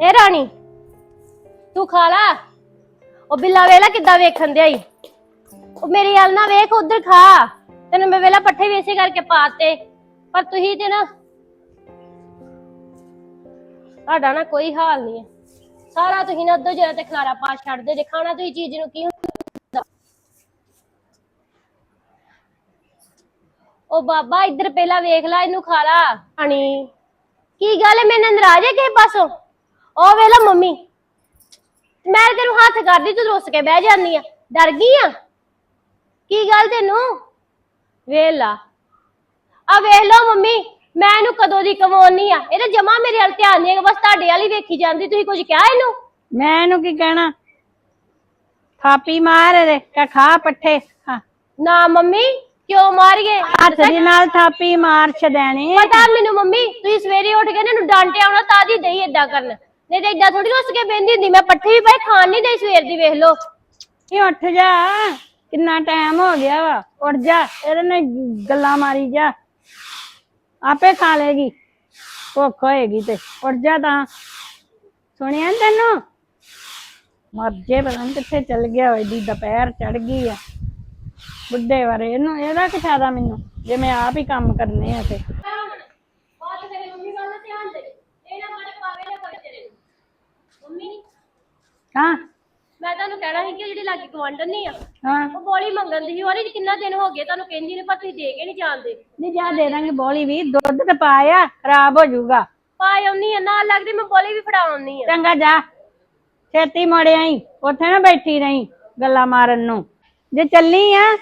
ਇਹ ਰਾਣੀ ਤੂੰ ਖਾ ਲਾ। ਉਹ ਬਿੱਲਾ ਵੇਲਾ ਕਿੱਦਾਂ ਵੇਖਣ ਦਿਆ ਈ। ਉਹ ਮੇਰੀ ਹਾਲ ਨਾ ਵੇਖ ਉਧਰ ਖਾ। ਤੈਨੂੰ ਮੈਂ ਵੇਲਾ ਪੱਠੇ ਵੀ ਇਸੇ ਕਰਕੇ ਪਾਤੇ। ਪਰ ਤੁਸੀਂ ਤੇ ਨਾ ਤੁਹਾਡਾ ਨਾ ਕੋਈ ਹਾਲ ਨਹੀਂ ਹੈ। ਸਾਰਾ ਤੁਸੀਂ ਨਾ ਅੱਧੋ ਜਿਹੜਾ ਤੇ ਖਲਾਰਾ ਪਾ ਛੱਡਦੇ ਜੇ। ਖਾਣਾ ਤੁਸੀਂ ਚੀਜ਼ ਨੂੰ ਕੀ ਹੁੰਦਾ? ਉਹ ਬਾਬਾ ਇੱਧਰ ਪਹਿਲਾਂ ਵੇਖ ਲੈ ਇਹਨੂੰ ਖਾ ਲਾ। ਹਣੀ ਕੀ ਗੱਲ ਹੈ? ਮੇਰੇ ਨਾਰਾਜ਼ ਹੈ ਕਿਸੇ ਪਾਸੋਂ? ਉਹ ਵੇਲਾ ਮੰਮੀ। ਮੈਂ ਤੈਨੂੰ ਹੱਥ ਕਰਦੀ ਤੂੰ ਰੁੱਸ ਕੇ ਬਹਿ ਜਾਂਦੀ ਆ। ਡਰ ਗਈ ਆ? ਕੀ ਗੱਲ ਤੈਨੂੰ? ਵੇਲਾ ਆ ਵੇਖ ਲਓ ਮੰਮੀ ਮੈਂ ਇਹਨੂੰ ਕਦੋਂ ਦੀ ਕਮਾਉਣੀ ਆ? ਇਹ ਤਾਂ ਜਮਾ ਮੇਰੇ ਵੱਲ ਧਿਆਨ ਨਹੀਂ ਹੈਗਾ ਬਸ ਤੁਹਾਡੇ ਵਾਲੀ ਵੇਖੀ ਜਾਂਦੀ ਤੁਸੀਂ ਕੁਝ ਕਿਹਾ ਇਹਨੂੰ? ਮੈਂ ਇਹਨੂੰ ਕੀ ਕਹਿਣਾ? ਥਾਪੀ ਮਾਰ ਇਹਦੇ ਕਹ ਖਾ ਪੱਠੇ। ਹਾਂ। ਨਾ ਮੰਮੀ ਕਿਉਂ ਮਾਰੀਏ? ਹੱਥ ਦੇ ਨਾਲ ਥਾਪੀ ਮਾਰ ਛਦੈਣੇ ਪਤਾ ਮੈਨੂੰ ਮੰਮੀ ਤੁਸੀਂ ਸਵੇਰੇ ਉੱਠ ਕੇ ਨਾ ਇਹਨੂੰ ਡਾਂਟਿਆ ਹੋਣਾ ਤਾਂ ਦੀ ਦਈ ਏਦਾਂ ਕਰਨ। ਨਹੀਂ ਤੇ ਏਦਾਂ ਥੋੜੀ ਰੁੱਸ ਕੇ ਬਹਿੰਦੀ ਹੁੰਦੀ, ਮੈਂ ਪੱਠੇ ਵੀ ਪਏ ਖਾਣ ਨਹੀਂ ਦਈ ਸਵੇਰ ਦੀ, ਵੇਖ ਲਓ। ਇਹ ਉੱਠ ਜਾ, ਕਿੰਨਾ ਟਾਈਮ ਹੋ ਗਿਆ ਵਾ, ਉੱਠ ਜਾ, ਇਹਦੇ ਨਾਲ ਗੱਲਾਂ ਮਾਰੀ ਜਾ। ਆਪੇ ਖਾ ਲੇਗੀ ਭੁੱਖ ਹੋਏਗੀ ਤੇ, ਉੱਠ ਜਾ ਤਾਂ। ਸੁਣਿਆ ਨੀ ਤੈਨੂੰ? ਮਰ ਜੇ, ਪਤਾ ਨੀ ਕਿੱਥੇ ਚਲ ਗਿਆ ਹੋਏ ਦੀ ਦੁਪਹਿਰ ਚੜ ਗਈ ਆ। ਬੁੱਢੇ ਬਾਰੇ, ਇਹਨੂੰ, ਇਹਦਾ ਕੀ ਫਾਇਦਾ ਮੈਨੂੰ, ਜੇ ਮੈਂ ਆਪ ਹੀ ਕੰਮ ਕਰਨੇ ਆ ਤੇ ਬਾਤ ਕਰੇ ਮੰਮੀ ਵੱਲ ਧਿਆਨ ਦੇ ਇਹ ਨਾ ਮਾਰੇ ਪਾਵੇ ਨਾ ਕਰੇ ਤੇਰੇ ਨੂੰ ਮੰਮੀ ਹਾਂ। ਮੈਂ ਤੁਹਾਨੂੰ ਕਹਿਣਾ ਸੀ ਕਿ ਜਿਹੜੀ ਲਾਗੀ ਗਵਾਂਢਣ ਨਹੀਂ ਆ ਹਾਂ। ਉਹ ਬੋਲੀ ਮੰਗਣ ਦੀ ਸੀ। ਉਹਨੇ ਕਿੰਨਾ ਦਿਨ ਹੋ ਗਏ? ਤੁਹਾਨੂੰ ਕਹਿੰਦੀ ਨੇ ਪਰ ਤੁਸੀਂ ਦੇ ਕੇ ਨਹੀਂ ਜਾਣਦੇ। ਨਹੀਂ ਜਾ ਦੇ ਦਾਂਗੇ ਬੋਲੀ ਵੀ। ਦੁੱਧ ਤੇ ਪਾਇਆ ਖਰਾਬ ਹੋ ਜਾਊਗਾ। ਪਾਏ ਆਉਣੀ ਆ ਨਾਲ ਲੱਗਦੀ ਮੈਂ ਬੋਲੀ ਵੀ ਫੜਾਉਣੀ ਆ। ਚੰਗਾ ਜਾ। ਛੇਤੀ ਮੋੜੇ ਆਈ। ਉੱਥੇ ਨਾ ਬੈਠੀ ਰਹੀਂ ਗੱਲਾਂ ਮਾਰਨ ਨੂੰ। ਜੇ ਚੱਲੀ ਆ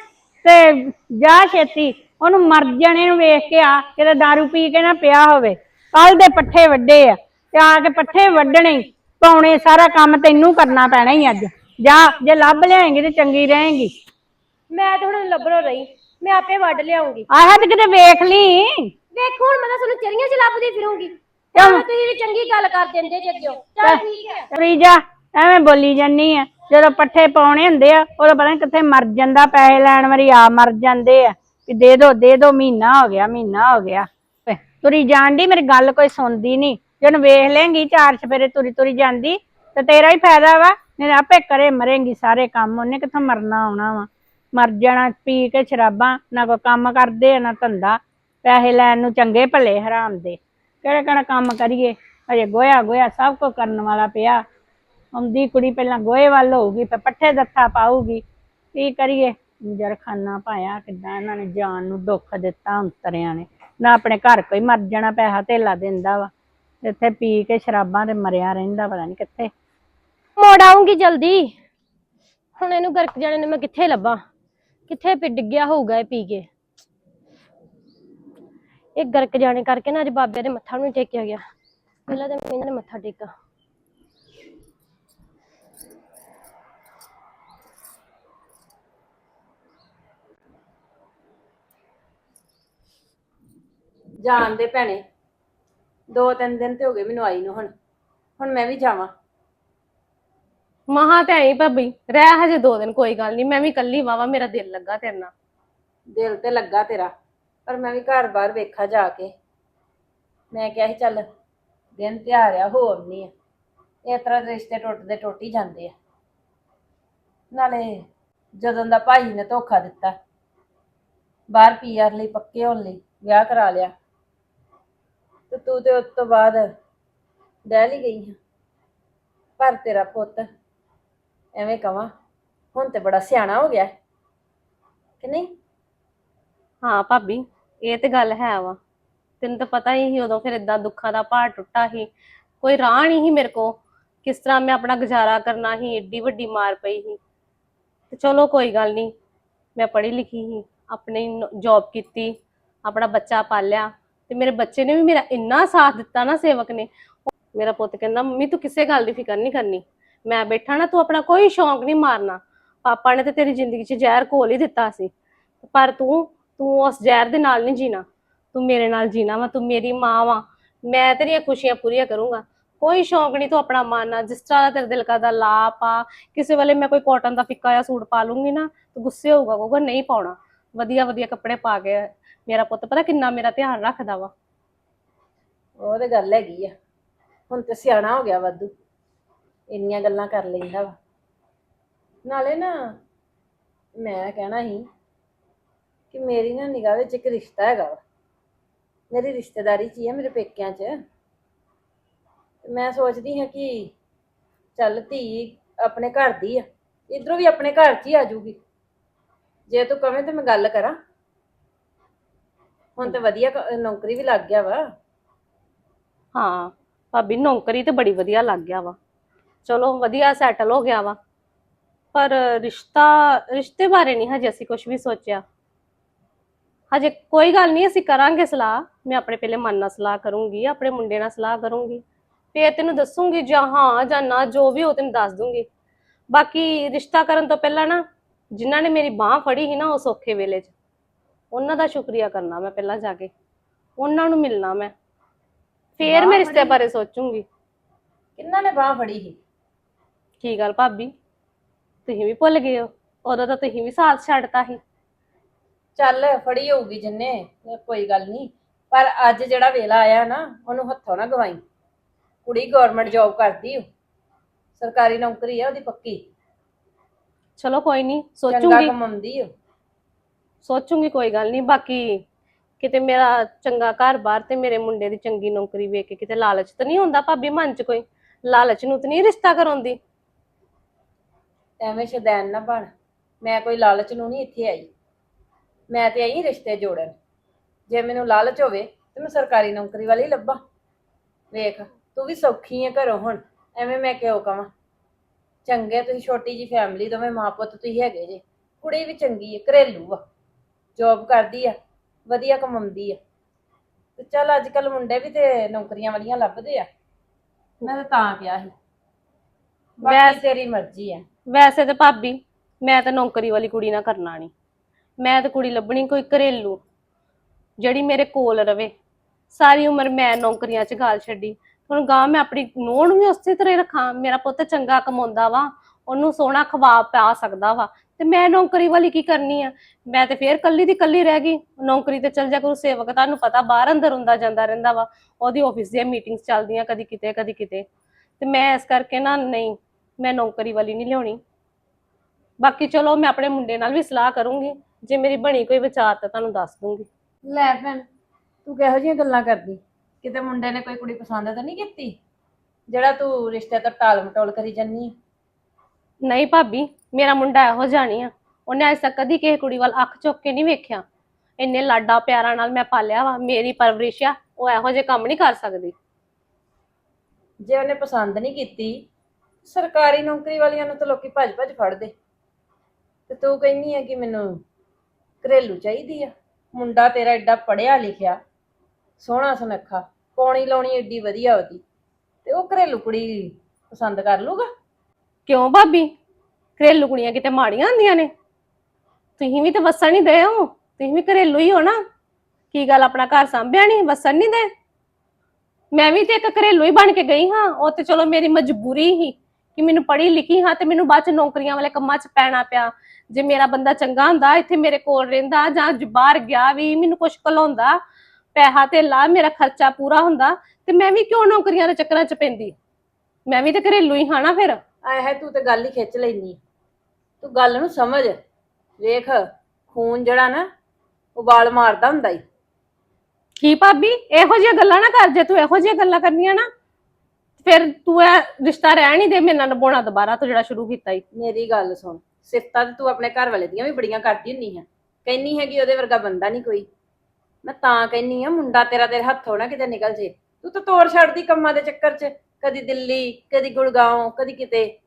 ਤੇ ਜਾ ਛੇਤੀ। ਉਹਨੂੰ ਮਰ ਜਾਣੇ ਨੂੰ ਵੇਖ ਕੇ ਆ। ਕਿਤੇ दारू ਪੀ ਕੇ ਨਾ ਪਿਆ ਹੋਵੇ। ਕੱਲ ਦੇ ਪੱਠੇ ਵੱਡੇ ਆ। ਤੇ ਆ ਕੇ ਪੱਠੇ ਵੱਢਣੇ। ਈ, ਪਾਉਣੇ ਸਾਰਾ ਕੰਮ ਤੈਨੂੰ ਕਰਨਾ ਪੈਣਾ ਹੀ ਅੱਜ। ਜਾ ਜੇ ਲੱਭ ਲਿਆਏਂਗੀ ਤੇ ਚੰਗੀ ਰਹੇਂਗੀ। ਮੈਂ ਤਾਂ ਹੁਣ ਲੱਭਣੋਂ ਰਹੀ। ਮੈਂ ਆਪੇ ਵੱਢ ਲਿਆਉਂਗੀ। ਆਹ ਤੇ ਕਿਤੇ ਵੇਖ ਲਈ ਵੇਖੋ ਹੁਣ ਮੈਂ ਤਾਂ ਤੁਹਾਨੂੰ ਚਰੀਆਂ ਚ ਲੱਭਦੀ ਫਿਰੂੰਗੀ। ਤਾਂ ਤੁਸੀਂ ਵੀ ਚੰਗੀ ਗੱਲ ਕਰ ਦਿੰਦੇ ਜੇ ਅੱਗੇ ਚੱਲ। ਠੀਕ ਹੈ। ਕਰੀ ਜਾ ਐਵੇਂ ਬੋਲੀ ਜਾਨੀ ਆ। ਜਦੋਂ ਪੱਠੇ ਪਾਉਣੇ ਹੁੰਦੇ ਆ ਉਦੋਂ ਪਤਾ ਨੀ ਕਿੱਥੇ ਮਰ ਜਾਂਦਾ ਪੈਸੇ ਲੈਣ ਵਾਰੀ ਆ ਮਰ ਜਾਂਦੇ ਆ। ਕਿ ਦੇ ਦੋ ਦੇ ਦੋ ਮਹੀਨਾ ਹੋ ਗਿਆ ਮਹੀਨਾ ਹੋ ਗਿਆ। ਵੇ, ਤੁਰੀ ਜਾਂਦੀ ਮੇਰੀ ਗੱਲ ਕੋਈ ਸੁਣਦੀ ਨਹੀਂ ਜਦੋਂ ਵੇਖ ਲੇਂਗੀ ਚਾਰ ਚਫੇਰੇ ਤੁਰੀ ਤੁਰੀ ਜਾਂਦੀ, ਤੇ ਤੇਰਾ ਹੀ ਫਾਇਦਾ ਵਾ। ਨਹੀਂ ਤਾਂ ਆਪੇ ਕਰੇ ਮਰੇਂਗੀ ਸਾਰੇ ਕੰਮ, ਉਹਨੇ ਕਿੱਥੋਂ ਮਰਨਾ ਆਉਣਾ ਵਾ। ਮਰ ਜਾਣਾ, ਪੀ ਕੇ ਸ਼ਰਾਬਾਂ, ਨਾ ਕੋਈ ਕੰਮ ਕਰਦੇ ਆ ਨਾ ਧੰਦਾ। ਪੈਸੇ ਲੈਣ ਨੂੰ ਚੰਗੇ ਭਲੇ, ਹਰਾਮ ਦੇ। ਕਿਹੜਾ ਕਿਹੜਾ ਕੰਮ ਕਰੀਏ? ਅਜੇ ਗੋਇਆ ਗੋਇਆ ਸਭ ਕੁਝ ਕਰਨ ਵਾਲਾ ਪਿਆ। ਆਉਂਦੀ ਕੁੜੀ ਪਹਿਲਾਂ ਗੋਏ ਵੱਲ ਹੋਊਗੀ, ਫਿਰ ਪੱਠੇ ਦੱਥਾ ਪਾਊਗੀ। ਕੀ ਕਰੀਏ? ਜਰਖਾਨਾ ਪਾਇਆ, ਕਿੱਦਾਂ ਇਹਨਾਂ ਨੇ ਜਾਨ ਨੂੰ ਦੁੱਖ ਦਿੱਤਾ ਅੰਤਰਿਆਂ ਨੇ। ਨਾ ਆਪਣੇ ਘਰ ਕੋਈ ਮਰ ਜਾਣਾ, ਪੈਸਾ ਧੇਲਾ ਦਿੰਦਾ ਵਾ। ਇੱਥੇ ਪੀ ਕੇ ਸ਼ਰਾਬਾਂ ਤੇ ਮਰਿਆ ਰਹਿੰਦਾ ਪਤਾ ਨਹੀਂ ਕਿੱਥੇ। ਮੋੜ ਆਉਂਗੀ ਜਲਦੀ। ਹੁਣ ਇਹਨੂੰ ਗਰਕ ਜਾਣੇ ਨੂੰ ਮੈਂ ਕਿੱਥੇ ਲੱਭਾਂ? ਕਿੱਥੇ ਪੀ ਡਿੱਗਿਆ ਹੋਊਗਾ ਇਹ ਪੀ ਕੇ? ਇਹ ਗਰਕ ਜਾਣੇ ਕਰਕੇ ਨਾ ਅੱਜ ਬਾਬੇ ਦੇ ਮੱਥਾ ਨੂੰ ਟੇਕਿਆ ਗਿਆ। ਪਹਿਲਾਂ ਤਾਂ ਮੈਂ ਇਹਨਾਂ ਨੇ ਮੱਥਾ ਟੇਕਾ। ਜਾਣ ਦੇ ਭੈਣੇ ਦੋ ਤਿੰਨ ਦਿਨ ਤੇ ਹੋ ਗਏ ਮੈਨੂੰ ਆਈ ਨੂੰ ਹੁਣ। ਹੁਣ ਮੈਂ ਵੀ ਜਾਵਾਂ। ਮਹਾ ਤੇ ਆਈ ਭਾਬੀ ਰਹਿ ਹਜੇ ਦੋ ਦਿਨ ਕੋਈ ਗੱਲ ਨਹੀਂ ਮੈਂ ਵੀ ਕੱਲੀ ਵਾਵਾ ਮੇਰਾ ਦਿਲ ਲੱਗਾ ਤੇਰੇ ਨਾਲ। ਦਿਲ ਤੇ ਲੱਗਾ ਤੇਰਾ ਪਰ ਮੈਂ ਵੀ ਘਰ-ਬਾਰ ਵੇਖਾ ਜਾ ਕੇ। ਮੈਂ ਕਿਹਾ ਸੀ ਚੱਲ ਦਿਨ ਤਿਉਹਾਰ ਆ ਹੋ ਆਉਣੀ ਆ। ਇਸ ਤਰ੍ਹਾਂ ਰਿਸ਼ਤੇ ਟੁੱਟਦੇ ਟੁੱਟ ਹੀ ਜਾਂਦੇ ਆ। ਨਾਲੇ ਜਦੋਂ ਦਾ ਭਾਈ ਨੇ ਧੋਖਾ ਦਿੱਤਾ ਬਾਹਰ ਪੀਆਰ ਲਈ ਪੱਕੇ ਹੋਣ ਲਈ ਵਿਆਹ ਕਰਾ ਲਿਆ। ਤੇ ਤੂੰ ਤੇ ਉਸ ਤੋਂ ਬਾਅਦ ਡਹਿਲੀ ਗਈ ਹੈ ਪਰ ਤੇਰਾ ਪੁੱਤ, ਐਵੇਂ ਕਵਾਂ, ਹੁਣ ਤੇ ਬੜਾ ਸਿਆਣਾ ਹੋ ਗਿਆ। ਹੈ। ਕਿ ਨਹੀਂ? ਹਾਂ ਭਾਬੀ, ਇਹ ਤੇ ਗੱਲ ਹੈ ਵਾ। ਤੈਨੂੰ ਤਾਂ ਪਤਾ ਹੀ ਸੀ ਉਦੋਂ ਫਿਰ ਇਦਾਂ ਦੁੱਖਾਂ ਦਾ ਭਾਰ ਟੁੱਟਾ ਸੀ। ਕੋਈ ਰਾਹ ਨਹੀਂ ਸੀ ਮੇਰੇ ਕੋ ਕਿਸ ਤਰ੍ਹਾਂ ਮੈਂ ਆਪਣਾ ਗੁਜ਼ਾਰਾ ਕਰਨਾ ਸੀ, ਏਡੀ ਵੱਡੀ ਮਾਰ ਪਈ ਸੀ। ਤੇ ਚਲੋ ਕੋਈ ਗੱਲ ਨਹੀਂ, ਮੈਂ ਪੜ੍ਹੀ ਲਿਖੀ ਸੀ, ਆਪਣੀ ਜੌਬ ਕੀਤੀ, ਆਪਣਾ ਬੱਚਾ ਪਾਲਿਆ। ਤੇ ਮੇਰੇ ਬੱਚੇ ਨੇ ਵੀ ਮੇਰਾ ਇੰਨਾ ਸਾਥ ਦਿੱਤਾ ਨਾ ਸੇਵਕ ਨੇ। ਮੇਰਾ ਪੁੱਤ ਕਹਿੰਦਾ, ਮੰਮੀ, ਤੂੰ ਕਿਸੇ ਗੱਲ ਦੀ ਫਿਕਰ ਨਹੀਂ ਕਰਨੀ। ਮੈਂ ਬੈਠਾ ਨਾ, ਤੂੰ ਆਪਣਾ ਕੋਈ ਸ਼ੌਂਕ ਨਹੀਂ ਮਾਰਨਾ। ਪਾਪਾ ਨੇ ਤੇ ਤੇਰੀ ਜ਼ਿੰਦਗੀ 'ਚ ਜ਼ਹਿਰ ਘੋਲ ਹੀ ਦਿੱਤਾ ਸੀ। ਪਰ ਤੂੰ ਤੂੰ ਉਸ ਜ਼ਹਿਰ ਦੇ ਨਾਲ ਨਹੀਂ ਜੀਣਾ। ਤੂੰ ਮੇਰੇ ਨਾਲ ਜੀਣਾ ਵਾ, ਤੂੰ ਮੇਰੀ ਮਾਂ ਵਾ। ਮੈਂ ਤੇਰੀਆਂ ਖੁਸ਼ੀਆਂ ਪੂਰੀਆਂ ਕਰੂੰਗਾ। ਕੋਈ ਸ਼ੌਂਕ ਨਹੀਂ ਤੂੰ ਆਪਣਾ ਮਾਨਣਾ ਜਿਸ ਤਰ੍ਹਾਂ ਦਾ ਤੇਰੇ ਦਿਲ ਕਰਦਾ, ਲਾ ਪਾ। ਕਿਸੇ ਵੇਲੇ ਮੈਂ ਕੋਈ ਕਾਟਨ ਦਾ ਫਿੱਕਾ ਜਿਹਾ ਸੂਟ ਪਾ ਲੂੰਗੀ ਨਾ, ਤੂੰ ਗੁੱਸੇ ਹੋਊਗਾ, ਕਹੂਗਾ, ਨਹੀਂ ਪਾਉਣਾ। ਵਧੀਆ ਵਧੀਆ ਕੱਪੜੇ ਪਾ ਕੇ ਮੇਰਾ ਪੁੱਤ ਪਤਾ ਕਿੰਨਾ ਮੇਰਾ ਧਿਆਨ ਰੱਖਦਾ ਵਾ। ਉਹ ਤੇ ਗੱਲ ਹੈਗੀ ਆ। ਹੁਣ ਤੇ ਸਿਆਣਾ ਹੋ ਗਿਆ ਵਾਧੂ। ਇੰਨੀਆਂ ਗੱਲਾਂ ਕਰ ਲੈਂਦਾ ਵਾ। ਨਾਲੇ ਨਾ ਮੈਂ ਕਹਿਣਾ ਸੀ ਕਿ ਮੇਰੀ ਨਾ ਨਿਗਾਹ ਵਿੱਚ ਇੱਕ ਰਿਸ਼ਤਾ ਹੈਗਾ ਵਾ। ਮੇਰੀ ਰਿਸ਼ਤੇਦਾਰੀ 'ਚ ਹੀ ਆ ਮੇਰੇ ਪੇਕਿਆਂ 'ਚ। ਤੇ ਮੈਂ ਸੋਚਦੀ ਹਾਂ ਕਿ ਚੱਲ ਧੀ ਆਪਣੇ ਘਰ ਦੀ ਆ। ਇਧਰੋਂ ਵੀ ਆਪਣੇ ਘਰ 'ਚ ਹੀ ਆ ਜਾਊਗੀ। ਜੇ ਤੂੰ ਕਵੇਂ ਤੇ ਮੈਂ ਗੱਲ ਕਰਾਂ। ਹੁਣ ਤੇ ਵਧੀਆ ਕ- ਨੌਕਰੀ ਵੀ ਲੱਗ ਗਿਆ ਵਾ। ਹਾਂ, ਭਾਬੀ ਨੌਕਰੀ ਤੇ ਬੜੀ ਵਧੀਆ ਲੱਗ ਗਿਆ ਵਾ। ਚਲੋ ਵਧੀਆ ਸੈਟਲ ਹੋ ਗਿਆ ਵਾ। ਪਰ ਰਿਸ਼ਤਾ, ਰਿਸ਼ਤੇ ਬਾਰੇ ਨਹੀਂ ਹਜੇ ਅਸੀਂ ਕੁਝ ਵੀ ਸੋਚਿਆ। ਹਜੇ ਕੋਈ ਗੱਲ ਨਹੀਂ ਅਸੀਂ ਕਰਾਂਗੇ ਸਲਾਹ। ਮੈਂ ਆਪਣੇ ਪਹਿਲੇ ਮਨ ਨਾਲ ਸਲਾਹ ਕਰੂੰਗੀ, ਆਪਣੇ ਮੁੰਡੇ ਨਾਲ ਸਲਾਹ ਕਰੂੰਗੀ। ਫੇਰ ਤੈਨੂੰ ਦੱਸੂੰਗੀ ਜਾਂ ਹਾਂ ਜਾਂ ਨਾ, ਜੋ ਵੀ ਹੋ ਤੈਨੂੰ ਦੱਸ ਦੂੰਗੀ। ਬਾਕੀ ਰਿਸ਼ਤਾ ਕਰਨ ਤੋਂ ਪਹਿਲਾਂ ਨਾ, ਜਿਨ੍ਹਾਂ ਨੇ ਮੇਰੀ ਬਾਹ ਫੜੀ ਸੀ ਨਾ, ਉਹ ਸੌਖੇ ਵੇਲੇ 'ਚ। ਉਹਨਾਂ ਦਾ ਸ਼ੁਕਰੀਆ ਕਰਨਾ ਮੈਂ ਪਹਿਲਾਂ ਜਾ ਕੇ। ਉਹਨਾਂ ਨੂੰ ਮਿਲਣਾ ਮੈਂ। ਫੇਰ ਮੈਂ ਰਿਸ਼ਤੇ? ਬਾਰੇ ਸੋਚੂੰਗੀ। ਕਿੰਨਾ ਨੇ ਬਾਹ ਫੜੀ ਸੀ? ਕੀ ਗੱਲ ਭਾਬੀ? ਤੁਸੀਂ ਵੀ ਭੁੱਲ ਗਏ ਹੋ। ਉਦੋਂ ਤਾਂ ਤੁਸੀਂ ਵੀ ਸਾਥ ਛੱਡਤਾ ਸੀ। ਚੱਲ ਫੜੀ ਹੋਊਗੀ ਜਿੰਨੇ ਇਹ ਕੋਈ ਗੱਲ ਨਹੀਂ। ਪਰ ਅੱਜ ਜਿਹੜਾ ਵੇਲਾ ਆਇਆ ਨਾ ਉਹਨੂੰ ਹੱਥੋਂ ਨਾ ਗਵਾਈ। ਕੁੜੀ ਗਵਰਨਮੈਂਟ ਜੌਬ ਕਰਦੀ ਓ। ਸਰਕਾਰੀ ਨੌਕਰੀ ਆ ਉਹਦੀ ਪੱਕੀ। ਚਲੋ ਕੋਈ ਨਹੀਂ ਚੰਗਾ ਸੋਚੂੰਗੀ। ਕਮਾਉਂਦੀ ਓ। ਸੋਚੂਗੀ, ਕੋਈ ਗੱਲ ਨਹੀਂ। ਬਾਕੀ ਕਿਤੇ ਮੇਰਾ ਚੰਗਾ ਘਰ-ਬਾਰ ਤੇ ਮੇਰੇ ਮੁੰਡੇ ਦੀ ਚੰਗੀ ਨੌਕਰੀ ਵੇਖ ਕੇ ਕਿਤੇ ਲਾਲਚ ਤਾਂ ਨਹੀਂ ਹੁੰਦਾ ਭਾਬੀ ਮਨ 'ਚ ਕੋਈ? ਲਾਲਚ ਨੂੰ ਤਾਂ ਨਹੀਂ ਰਿਸ਼ਤਾ ਕਰਾਉਂਦੀ। ਐਵੇਂ ਸ਼ਦੈਨ ਨਾ ਬਣ। ਮੈਂ ਕੋਈ ਲਾਲਚ ਨੂੰ ਨਹੀਂ ਇੱਥੇ ਆਈ। ਮੈਂ ਤੇ ਆਈ ਰਿਸ਼ਤੇ ਜੋੜਨ। ਜੇ ਮੈਨੂੰ ਲਾਲਚ ਹੋਵੇ ਤੇ ਮੈਂ ਸਰਕਾਰੀ ਨੌਕਰੀ ਵਾਲੀ ਲੱਭਾਂ। ਵੇਖ, ਤੂੰ ਵੀ ਸੌਖੀ ਹੈ ਘਰੋਂ ਹੁਣ। ਐਵੇਂ ਮੈਂ ਕਿਉਂ ਕਵਾਂ? ਚੰਗੇ ਤੁਸੀਂ, ਛੋਟੀ ਜੀ ਫੈਮਿਲੀ ਦੋਵੇਂ ਮਾਂ ਪੁੱਤ ਤੁਸੀਂ ਹੈਗੇ ਜੇ। ਕੁੜੀ ਵੀ ਚੰਗੀ ਹੈ ਘਰੇਲੂ ਆ। ਜੌਬ ਕਰਦੀ ਆ ਵਧੀਆ ਕਮਾਉਂਦੀ ਆ। ਤੇ ਚੱਲ ਅੱਜ ਕੱਲ ਮੁੰਡੇ ਵੀ ਤੇ ਨੌਕਰੀਆਂ ਵਾਲੀਆਂ ਲੱਭਦੇ ਆ। ਮੈਂ ਤਾਂ ਤਾਂ ਕਿਹਾ ਸੀ। ਬਾਕੀ ਵੈਸੇ- ਤੇਰੀ ਮਰਜ਼ੀ ਆ। ਵੈਸੇ ਤੇ ਭਾਬੀ ਮੈਂ ਤਾਂ ਨੌਕਰੀ ਵਾਲੀ ਕੁੜੀ ਨਾ ਕਰਨਾ ਨਹੀਂ ਮੈਂ ਤਾਂ ਕੁੜੀ ਲੱਭਣੀ ਕੋਈ ਘਰੇਲੂ। ਜਿਹੜੀ ਮੇਰੇ ਕੋਲ ਰਵੇ। ਸਾਰੀ ਉਮਰ ਮੈਂ ਨੌਕਰੀਆਂ 'ਚ ਗਾਲ ਛੱਡੀ। ਹੁਣ ਗਾਂ ਮੈਂ ਆਪਣੀ ਨੂੰਹ ਨੂੰ ਵੀ ਉਸੇ ਤਰ੍ਹਾਂ ਹੀ ਰੱਖਾਂ। ਮੇਰਾ ਪੁੱਤ ਚੰਗਾ ਕਮਾਉਂਦਾ ਵਾ। ਉਹਨੂੰ ਸੋਹਣਾ ਖਵਾ ਪਾ ਸਕਦਾ ਵਾ। ਤੇ ਮੈਂ ਨੌਕਰੀ ਵਾਲੀ ਕੀ ਕਰਨੀ ਆ? ਮੈਂ ਤੇ ਫੇਰ ਕੱਲੀ ਦੀ ਕੱਲੀ ਰਹਿ ਗਈ। ਨੌਕਰੀ ਤੇ ਚਲ ਜਾ ਕਰੂ ਸੇਵਕ ਤੁਹਾਨੂੰ ਪਤਾ ਬਾਹਰ ਅੰਦਰ ਹੁੰਦਾ ਜਾਂਦਾ ਰਹਿੰਦਾ ਵਾ। ਉਹਦੀ ਆਫਿਸ ਦੀਆਂ ਮੀਟਿੰਗਸ ਚੱਲਦੀਆਂ ਕਦੀ ਕਿਤੇ ਕਦੀ ਕਿਤੇ। ਤੇ ਮੈਂ ਇਸ ਕਰਕੇ ਨਾ ਨਹੀਂ ਮੈਂ ਨੌਕਰੀ ਵਾਲੀ ਨਹੀਂ ਲਿਆਉਣੀ। ਬਾਕੀ ਚਲੋ ਮੈਂ ਆਪਣੇ ਮੁੰਡੇ ਨਾਲ ਵੀ ਸਲਾਹ ਕਰੂੰਗੀ। ਜੇ ਮੇਰੀ ਬਣੀ ਕੋਈ ਵਿਚਾਰ ਤਾਂ ਤੁਹਾਨੂੰ ਦੱਸ ਦੂੰਗੀ। ਲੈ ਭੈਣ ਤੂੰ ਕਿਹੋ ਜਿਹੀਆਂ ਗੱਲਾਂ ਕਰਦੀ? ਕਿਤੇ ਮੁੰਡੇ ਨੇ ਕੋਈ ਕੁੜੀ ਪਸੰਦ ਤਾਂ ਨਹੀਂ ਕੀਤੀ? ਜਿਹੜਾ ਤੂੰ ਰਿਸ਼ਤੇ ਤੋਂ ਟਾਲ ਮਟੋਲ ਕਰੀ ਜੰਨੀ ਨਹੀਂ ਭਾਬੀ ਮੇਰਾ ਮੁੰਡਾ ਇਹੋ ਨਹੀਂ ਆ। ਉਹਨੇ ਅਜੇ ਤੱਕ ਕਦੀ ਕਿਸੇ ਕੁੜੀ ਵੱਲ ਅੱਖ ਚੁੱਕ ਕੇ ਨਹੀਂ ਵੇਖਿਆ। ਇੰਨੇ ਲਾਡਾ ਪਿਆਰਾਂ ਨਾਲ ਮੈਂ ਪਾਲਿਆ ਵਾ ਮੇਰੀ ਪਰਵਰਿਸ਼ ਆ ਉਹ ਇਹੋ ਜਿਹੇ ਕੰਮ ਨਹੀਂ ਕਰ ਸਕਦੀ। ਜੇ ਉਹਨੇ ਪਸੰਦ ਨਹੀਂ ਕੀਤੀ ਸਰਕਾਰੀ ਨੌਕਰੀ ਵਾਲੀਆਂ ਨੂੰ ਤਾਂ ਲੋਕੀ ਭੱਜ ਭੱਜ ਫੜਦੇ। ਤੇ ਤੂੰ ਕਹਿੰਨੀ ਆ ਕਿ ਮੈਨੂੰ ਘਰੇਲੂ ਚਾਹੀਦੀ ਆ। ਮੁੰਡਾ ਤੇਰਾ ਐਡਾ ਪੜਿਆ ਲਿਖਿਆ ਸੋਹਣਾ ਸੁਨੱਖਾ ਪੌਣੀ ਲਾਉਣੀ ਏਡੀ ਵਧੀਆ ਉਹਦੀ। ਤੇ ਉਹ ਘਰੇਲੂ ਕੁੜੀ ਪਸੰਦ ਕਰ ਲੂਗਾ? ਕਿਉਂ ਭਾਬੀ? ਘਰੇਲੂ ਕੁੜੀਆਂ ਕਿਤੇ ਮਾੜੀਆਂ ਹੁੰਦੀਆਂ ਨੇ। ਤੁਸੀਂ ਵੀ ਤਾਂ ਵਸਣ ਨਹੀਂ ਦੇ ਹੋ। ਤੁਸੀਂ ਵੀ ਘਰੇਲੂ ਹੀ ਹੋ ਨਾ। ਕੀ ਗੱਲ ਆਪਣਾ ਘਰ ਸੰਭਿਆ ਨਹੀਂ ਵਸਣ ਨਹੀਂ ਦੇ। ਮੈਂ ਵੀ ਤੇ ਇੱਕ ਘਰੇਲੂ ਹੀ ਬਣ ਕੇ ਗਈ ਹਾਂ। ਉਹ ਤੇ ਚਲੋ ਮੇਰੀ ਮਜਬੂਰੀ ਹੀ ਕਿ ਮੈਨੂੰ ਪੜ੍ਹੀ ਲਿਖੀ ਹਾਂ ਤੇ ਮੈਨੂੰ ਬਾਅਦ ਚ ਨੌਕਰੀਆਂ ਵਾਲੇ ਕੰਮਾਂ 'ਚ ਪੈਣਾ ਪਿਆ। ਜੇ ਮੇਰਾ ਬੰਦਾ ਚੰਗਾ ਹੁੰਦਾ, ਇੱਥੇ ਮੇਰੇ ਕੋਲ ਰਹਿੰਦਾ ਜਾਂ ਬਾਹਰ ਗਿਆ ਵੀ ਮੈਨੂੰ ਕੁਛ ਕਲਾਉਂਦਾ ਪੈਸਾ ਤੇ ਲਾ, ਮੇਰਾ ਖਰਚਾ ਪੂਰਾ ਹੁੰਦਾ, ਤੇ ਮੈਂ ਵੀ ਕਿਉਂ ਨੌਕਰੀਆਂ ਦੇ ਚੱਕਰਾਂ 'ਚ ਪੈਂਦੀ? ਮੈਂ ਵੀ ਤੇ ਘਰੇਲੂ ਹੀ ਹਾਂ ਨਾ ਫਿਰ। ਆਏ ਹੈ ਤੂੰ ਤੇ ਗੱਲ ਹੀ ਖਿੱਚ ਲੈਨੀ ਤੂੰ ਗੱਲ ਨੂੰ ਸਮਝ। ਵੇਖ ਖੂਨ ਜਿਹੜਾ ਨਾ ਉਬਾਲ ਮਾਰਦਾ ਹੁੰਦਾ ਈ। ਕੀ ਭਾਬੀ ਇਹੋ ਜਿਹੀਆਂ ਗੱਲਾਂ ਨਾ ਕਰ ਜੇ ਤੂੰ ਇਹੋ ਜਿਹੀਆਂ ਗੱਲਾਂ ਕਰਨੀਆਂ ਨਾ ਫਿਰ ਤੂੰ ਇਹ ਰਿਸ਼ਤਾ ਰਹਿਣ ਹੀ ਦੇ ਮੇਰੇ ਨਾਲ ਨਿਭਾਉਣਾ ਦੁਬਾਰਾ ਤੋਂ ਜਿਹੜਾ ਸ਼ੁਰੂ ਕੀਤਾ ਈ। ਮੇਰੀ ਗੱਲ ਸੁਣ ਸਿਫਤਾਂ ਤੇ ਤੂੰ ਆਪਣੇ ਘਰ ਵਾਲੇ ਦੀਆਂ ਵੀ ਬੜੀਆਂ ਕਰਦੀ ਹੁੰਨੀ ਆ। ਕਹਿੰਨੀ ਹੈਗੀ ਉਹਦੇ ਵਰਗਾ ਬੰਦਾ ਨਹੀਂ ਕੋਈ। ਮੈਂ ਤਾਂ ਕਹਿੰਨੀ ਆ ਮੁੰਡਾ ਤੇਰਾ ਤੇਰੇ ਹੱਥੋਂ ਨਾ ਕਿਤੇ ਨਿਕਲ ਜੇ। ਤੂੰ ਤਾਂ ਤੋੜ ਛੱਡਦੀ ਕੰਮਾਂ ਦੇ ਚੱਕਰ 'ਚ, ਕਦੀ ਦਿੱਲੀ, ਕਦੀ ਗੁੜਗਾਉਂ ਕਦੀ ਕਿਤੇ।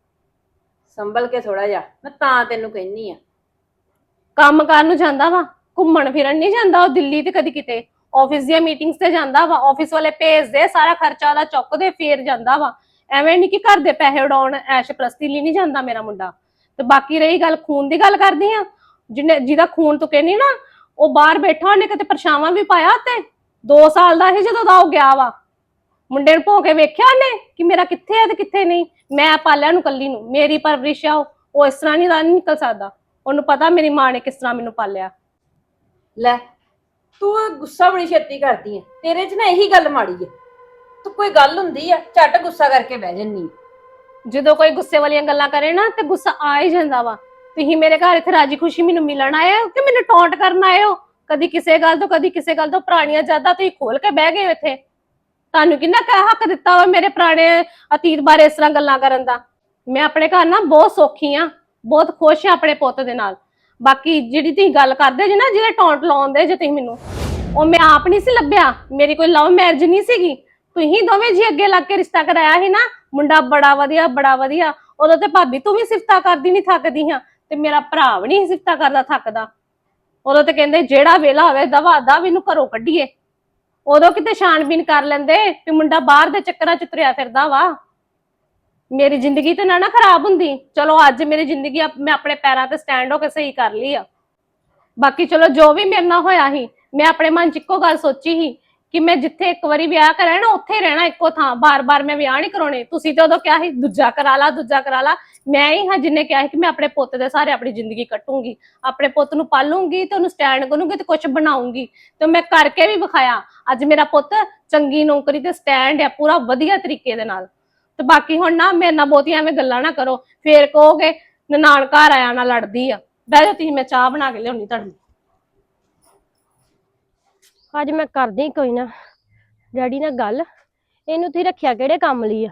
ਸੰਭਲ ਕੇ ਥੋੜਾ ਜਿਹਾ, ਮੈਂ ਤਾਂ ਤੈਨੂੰ ਕਹਿੰਨੀ ਆ। ਕੰਮ ਕਰਨ ਨੂੰ ਜਾਂਦਾ ਵਾ, ਘੁੰਮਣ ਫਿਰਨ ਨਹੀਂ ਜਾਂਦਾ ਉਹ ਦਿੱਲੀ ਤੇ ਕਦੀ ਕਿਤੇ। ਆਫਿਸ ਦੀਆਂ ਮੀਟਿੰਗਸ ਤੇ ਜਾਂਦਾ ਵਾ ਆਫਿਸ ਵਾਲੇ ਭੇਜਦੇ ਸਾਰਾ ਖਰਚਾ ਉਹਦਾ ਚੁੱਕਦੇ ਫੇਰ ਜਾਂਦਾ ਵਾ। ਐਵੇਂ ਨਹੀਂ ਕਿ ਘਰ ਦੇ ਪੈਸੇ ਉਡਾਉਣ, ਐਸ਼ ਪ੍ਰਸਤੀ ਲਈ ਨਹੀਂ ਜਾਂਦਾ ਮੇਰਾ ਮੁੰਡਾ। ਤੇ ਬਾਕੀ ਰਹੀ ਗੱਲ, ਖੂਨ ਦੀ ਗੱਲ ਕਰਦੀ ਆ? ਜਿਹਨੇ, ਜਿਹਦਾ ਖੂਨ ਤੂੰ ਕਹਿੰਦੀ ਨਾ, ਉਹ ਬਾਹਰ ਬੈਠਾ, ਉਹਨੇ ਕਿਤੇ ਪਰਛਾਵਾਂ ਵੀ ਪਾਇਆ ਤੇ 2 ਸਾਲ ਦਾ ਸੀ ਜਦੋਂ ਦਾ ਉਹ ਗਿਆ ਵਾ। ਮੁੰਡੇ ਨੂੰ ਭੋਂ ਕੇ ਵੇਖਿਆ ਉਹਨੇ ਕਿ ਮੇਰਾ ਕਿੱਥੇ ਹੈ ਤੇ ਕਿੱਥੇ ਨਹੀਂ? ਮੈਂ ਪਾਲਿਆ ਨੂੰ ਕੱਲੀ ਨੂੰ। ਮੇਰੀ ਪਰਵਰਿਸ਼ ਆ ਉਹ ਉਹ ਇਸ ਤਰ੍ਹਾਂ ਨਹੀਂ ਦਾ ਨਹੀਂ ਨਿਕਲ ਸਕਦਾ। ਉਹਨੂੰ ਪਤਾ ਮੇਰੀ ਮਾਂ ਨੇ ਕਿਸ ਤਰ੍ਹਾਂ ਮੈਨੂੰ ਪਾਲਿਆ। ਲੈ ਤੂੰ ਗੁੱਸਾ ਬੜੀ ਛੇਤੀ ਕਰਦੀ ਐ। ਤੇਰੇ 'ਚ ਨਾ ਇਹੀ ਗੱਲ ਮਾੜੀ ਐ। ਤੂੰ ਕੋਈ ਗੱਲ ਹੁੰਦੀ ਆ ਝੱਟ ਗੁੱਸਾ ਕਰਕੇ ਬਹਿ ਜੰਨੀ ਜਦੋਂ ਕੋਈ ਗੁੱਸੇ ਵਾਲੀਆਂ ਗੱਲਾਂ ਕਰੇ ਨਾ ਤੇ ਗੁੱਸਾ ਆ ਹੀ ਜਾਂਦਾ ਵਾ। ਤੁਸੀਂ ਮੇਰੇ ਘਰ ਇੱਥੇ ਰਾਜੀ ਖੁਸ਼ੀ ਮੈਨੂੰ ਮਿਲਣ ਆਏ ਹੋ ਕਿ ਮੈਨੂੰ ਟੌਂਟ ਕਰਨ ਆਏ ਹੋ? ਕਦੀ ਕਿਸੇ ਗੱਲ ਤੋਂ ਕਦੀ ਕਿਸੇ ਗੱਲ ਤੋਂ ਪੁਰਾਣੀਆਂ ਯਾਦਾਂ ਤੁਸੀਂ ਖੋਲ ਕੇ ਬਹਿ ਗਏ ਹੋ ਇੱਥੇ। ਤੁਹਾਨੂੰ ਕਿੰਨਾ ਕੁ ਹੱਕ ਦਿੱਤਾ ਵਾ ਮੇਰੇ ਪੁਰਾਣੇ ਅਤੀਤ ਬਾਰੇ ਇਸ ਤਰ੍ਹਾਂ ਗੱਲਾਂ ਕਰਨ ਦਾ? ਮੈਂ ਆਪਣੇ ਘਰ ਨਾ ਬਹੁਤ ਸੌਖੀ ਆ, ਬਹੁਤ ਖੁਸ਼ ਆ ਆਪਣੇ ਪੁੱਤ ਦੇ ਨਾਲ। ਬਾਕੀ ਜਿਹੜੀ ਤੁਸੀਂ ਗੱਲ ਕਰਦੇ ਜੇ ਨਾ, ਜਿਹੜੇ ਟੌਂਟ ਲਾਉਂਦੇ ਜੇ ਤੁਸੀਂ ਮੈਨੂੰ, ਉਹ ਮੈਂ ਆਪ ਨਹੀਂ ਸੀ ਲੱਭਿਆ। ਮੇਰੀ ਕੋਈ ਲਵ ਮੈਰਿਜ ਨਹੀਂ ਸੀਗੀ। ਤੁਸੀਂ ਦੋਵੇਂ ਜੀ ਅੱਗੇ ਲੱਗ ਕੇ ਰਿਸ਼ਤਾ ਕਰਾਇਆ ਸੀ ਨਾ, ਮੁੰਡਾ ਬੜਾ ਵਧੀਆ ਬੜਾ ਵਧੀਆ। ਉਦੋਂ ਤੇ ਭਾਬੀ ਤੂੰ ਵੀ ਸਿਫਤਾਂ ਕਰਦੀ ਨਹੀਂ ਥੱਕਦੀ ਹਾਂ ਤੇ ਮੇਰਾ ਭਰਾ ਵੀ ਨਹੀਂ ਸਿਫਤਾ ਕਰਦਾ ਥੱਕਦਾ। ਉਦੋਂ ਤੇ ਕਹਿੰਦੇ, ਜਿਹੜਾ ਵੇਲਾ ਹੋਵੇ ਦਵਾ ਦਾ ਵੀ ਨੂੰ ਘਰੋਂ ਕੱਢੀਏ। ਉਦੋਂ ਕਿਤੇ ਛਾਣਬੀਨ ਕਰ ਲੈਂਦੇ ਵੀ ਮੁੰਡਾ ਬਾਹਰ ਦੇ ਚੱਕਰਾਂ ਚ ਤੁਰਿਆ ਫਿਰਦਾ ਵਾ। ਮੇਰੀ ਜ਼ਿੰਦਗੀ ਤੇ ਨਾ ਨਾ ਖਰਾਬ ਹੁੰਦੀ। ਚਲੋ ਅੱਜ ਮੇਰੀ ਜ਼ਿੰਦਗੀ ਆਪ- ਮੈਂ ਆਪਣੇ ਪੈਰਾਂ ਤੇ ਸਟੈਂਡ ਹੋ ਕੇ ਸਹੀ ਕਰ ਲਈ ਆ। ਬਾਕੀ ਚਲੋ ਜੋ ਵੀ ਮੇਰੇ ਨਾਲ ਹੋਇਆ ਸੀ, ਮੈਂ ਆਪਣੇ ਮਨ ਚ ਇੱਕੋ ਗੱਲ ਸੋਚੀ ਸੀ ਕਿ ਮੈਂ ਜਿੱਥੇ ਇੱਕ ਵਾਰੀ ਵਿਆਹ ਕਰਾਂ ਨਾ, ਉੱਥੇ ਰਹਿਣਾ ਇੱਕੋ ਥਾਂ। ਬਾਰ-ਬਾਰ ਮੈਂ ਵਿਆਹ ਨਹੀਂ ਕਰਾਉਣੇ। ਤੁਸੀਂ ਤੇ ਉਦੋਂ ਕਿਹਾ ਸੀ, ਦੂਜਾ ਕਰਾ ਲਾ, ਦੂਜਾ ਕਰਾ ਲਾ। ਮੈਂ ਹੀ ਹਾਂ ਜਿੰਨੇ ਕਿਹਾ ਸੀ ਕਿ ਮੈਂ ਆਪਣੇ ਪੁੱਤ ਦੇ ਸਾਰੇ ਆਪਣੀ ਜ਼ਿੰਦਗੀ ਕੱਟੂੰਗੀ ਆਪਣੇ ਪੁੱਤ ਨੂੰ ਪਾਲੂੰਗੀ ਤੇ ਉਹਨੂੰ ਸਟੈਂਡ ਕਰੂੰਗੀ ਤੇ ਕੁਝ ਬਣਾਉਂਗੀ। ਤੇ ਮੈਂ ਕਰਕੇ ਵੀ ਵਿਖਾਇਆ। ਅੱਜ ਮੇਰਾ ਪੁੱਤ ਚੰਗੀ ਨੌਕਰੀ ਤੇ ਸਟੈਂਡ ਹੈ ਪੂਰਾ ਵਧੀਆ ਤਰੀਕੇ ਦੇ ਨਾਲ। ਤੇ ਬਾਕੀ ਹੁਣ ਨਾ, ਮੇਰੇ ਨਾਲ ਬਹੁਤੀਆਂ ਐਵੇਂ ਗੱਲਾਂ ਨਾ ਕਰੋ। ਫੇਰ ਕਹੋਗੇ, ਨਨਾਣ ਘਰ ਆਇਆ, ਨਾ ਲੜਦੀ ਆ। ਬਹਿ ਜਾਓ, ਤੁਸੀਂ ਮੈਂ ਚਾਹ ਬਣਾ ਕੇ ਲਿਆਉਣੀ ਤੁਹਾਡੀ ਅੱਜ ਮੈਂ ਕਰਦੀ ਕੋਈ ਨਾ, ਡੈਡੀ ਨਾਲ ਗੱਲ। ਇਹਨੂੰ ਤੁਸੀਂ ਰੱਖਿਆ ਕਿਹੜੇ ਕੰਮ ਲਈ ਆ?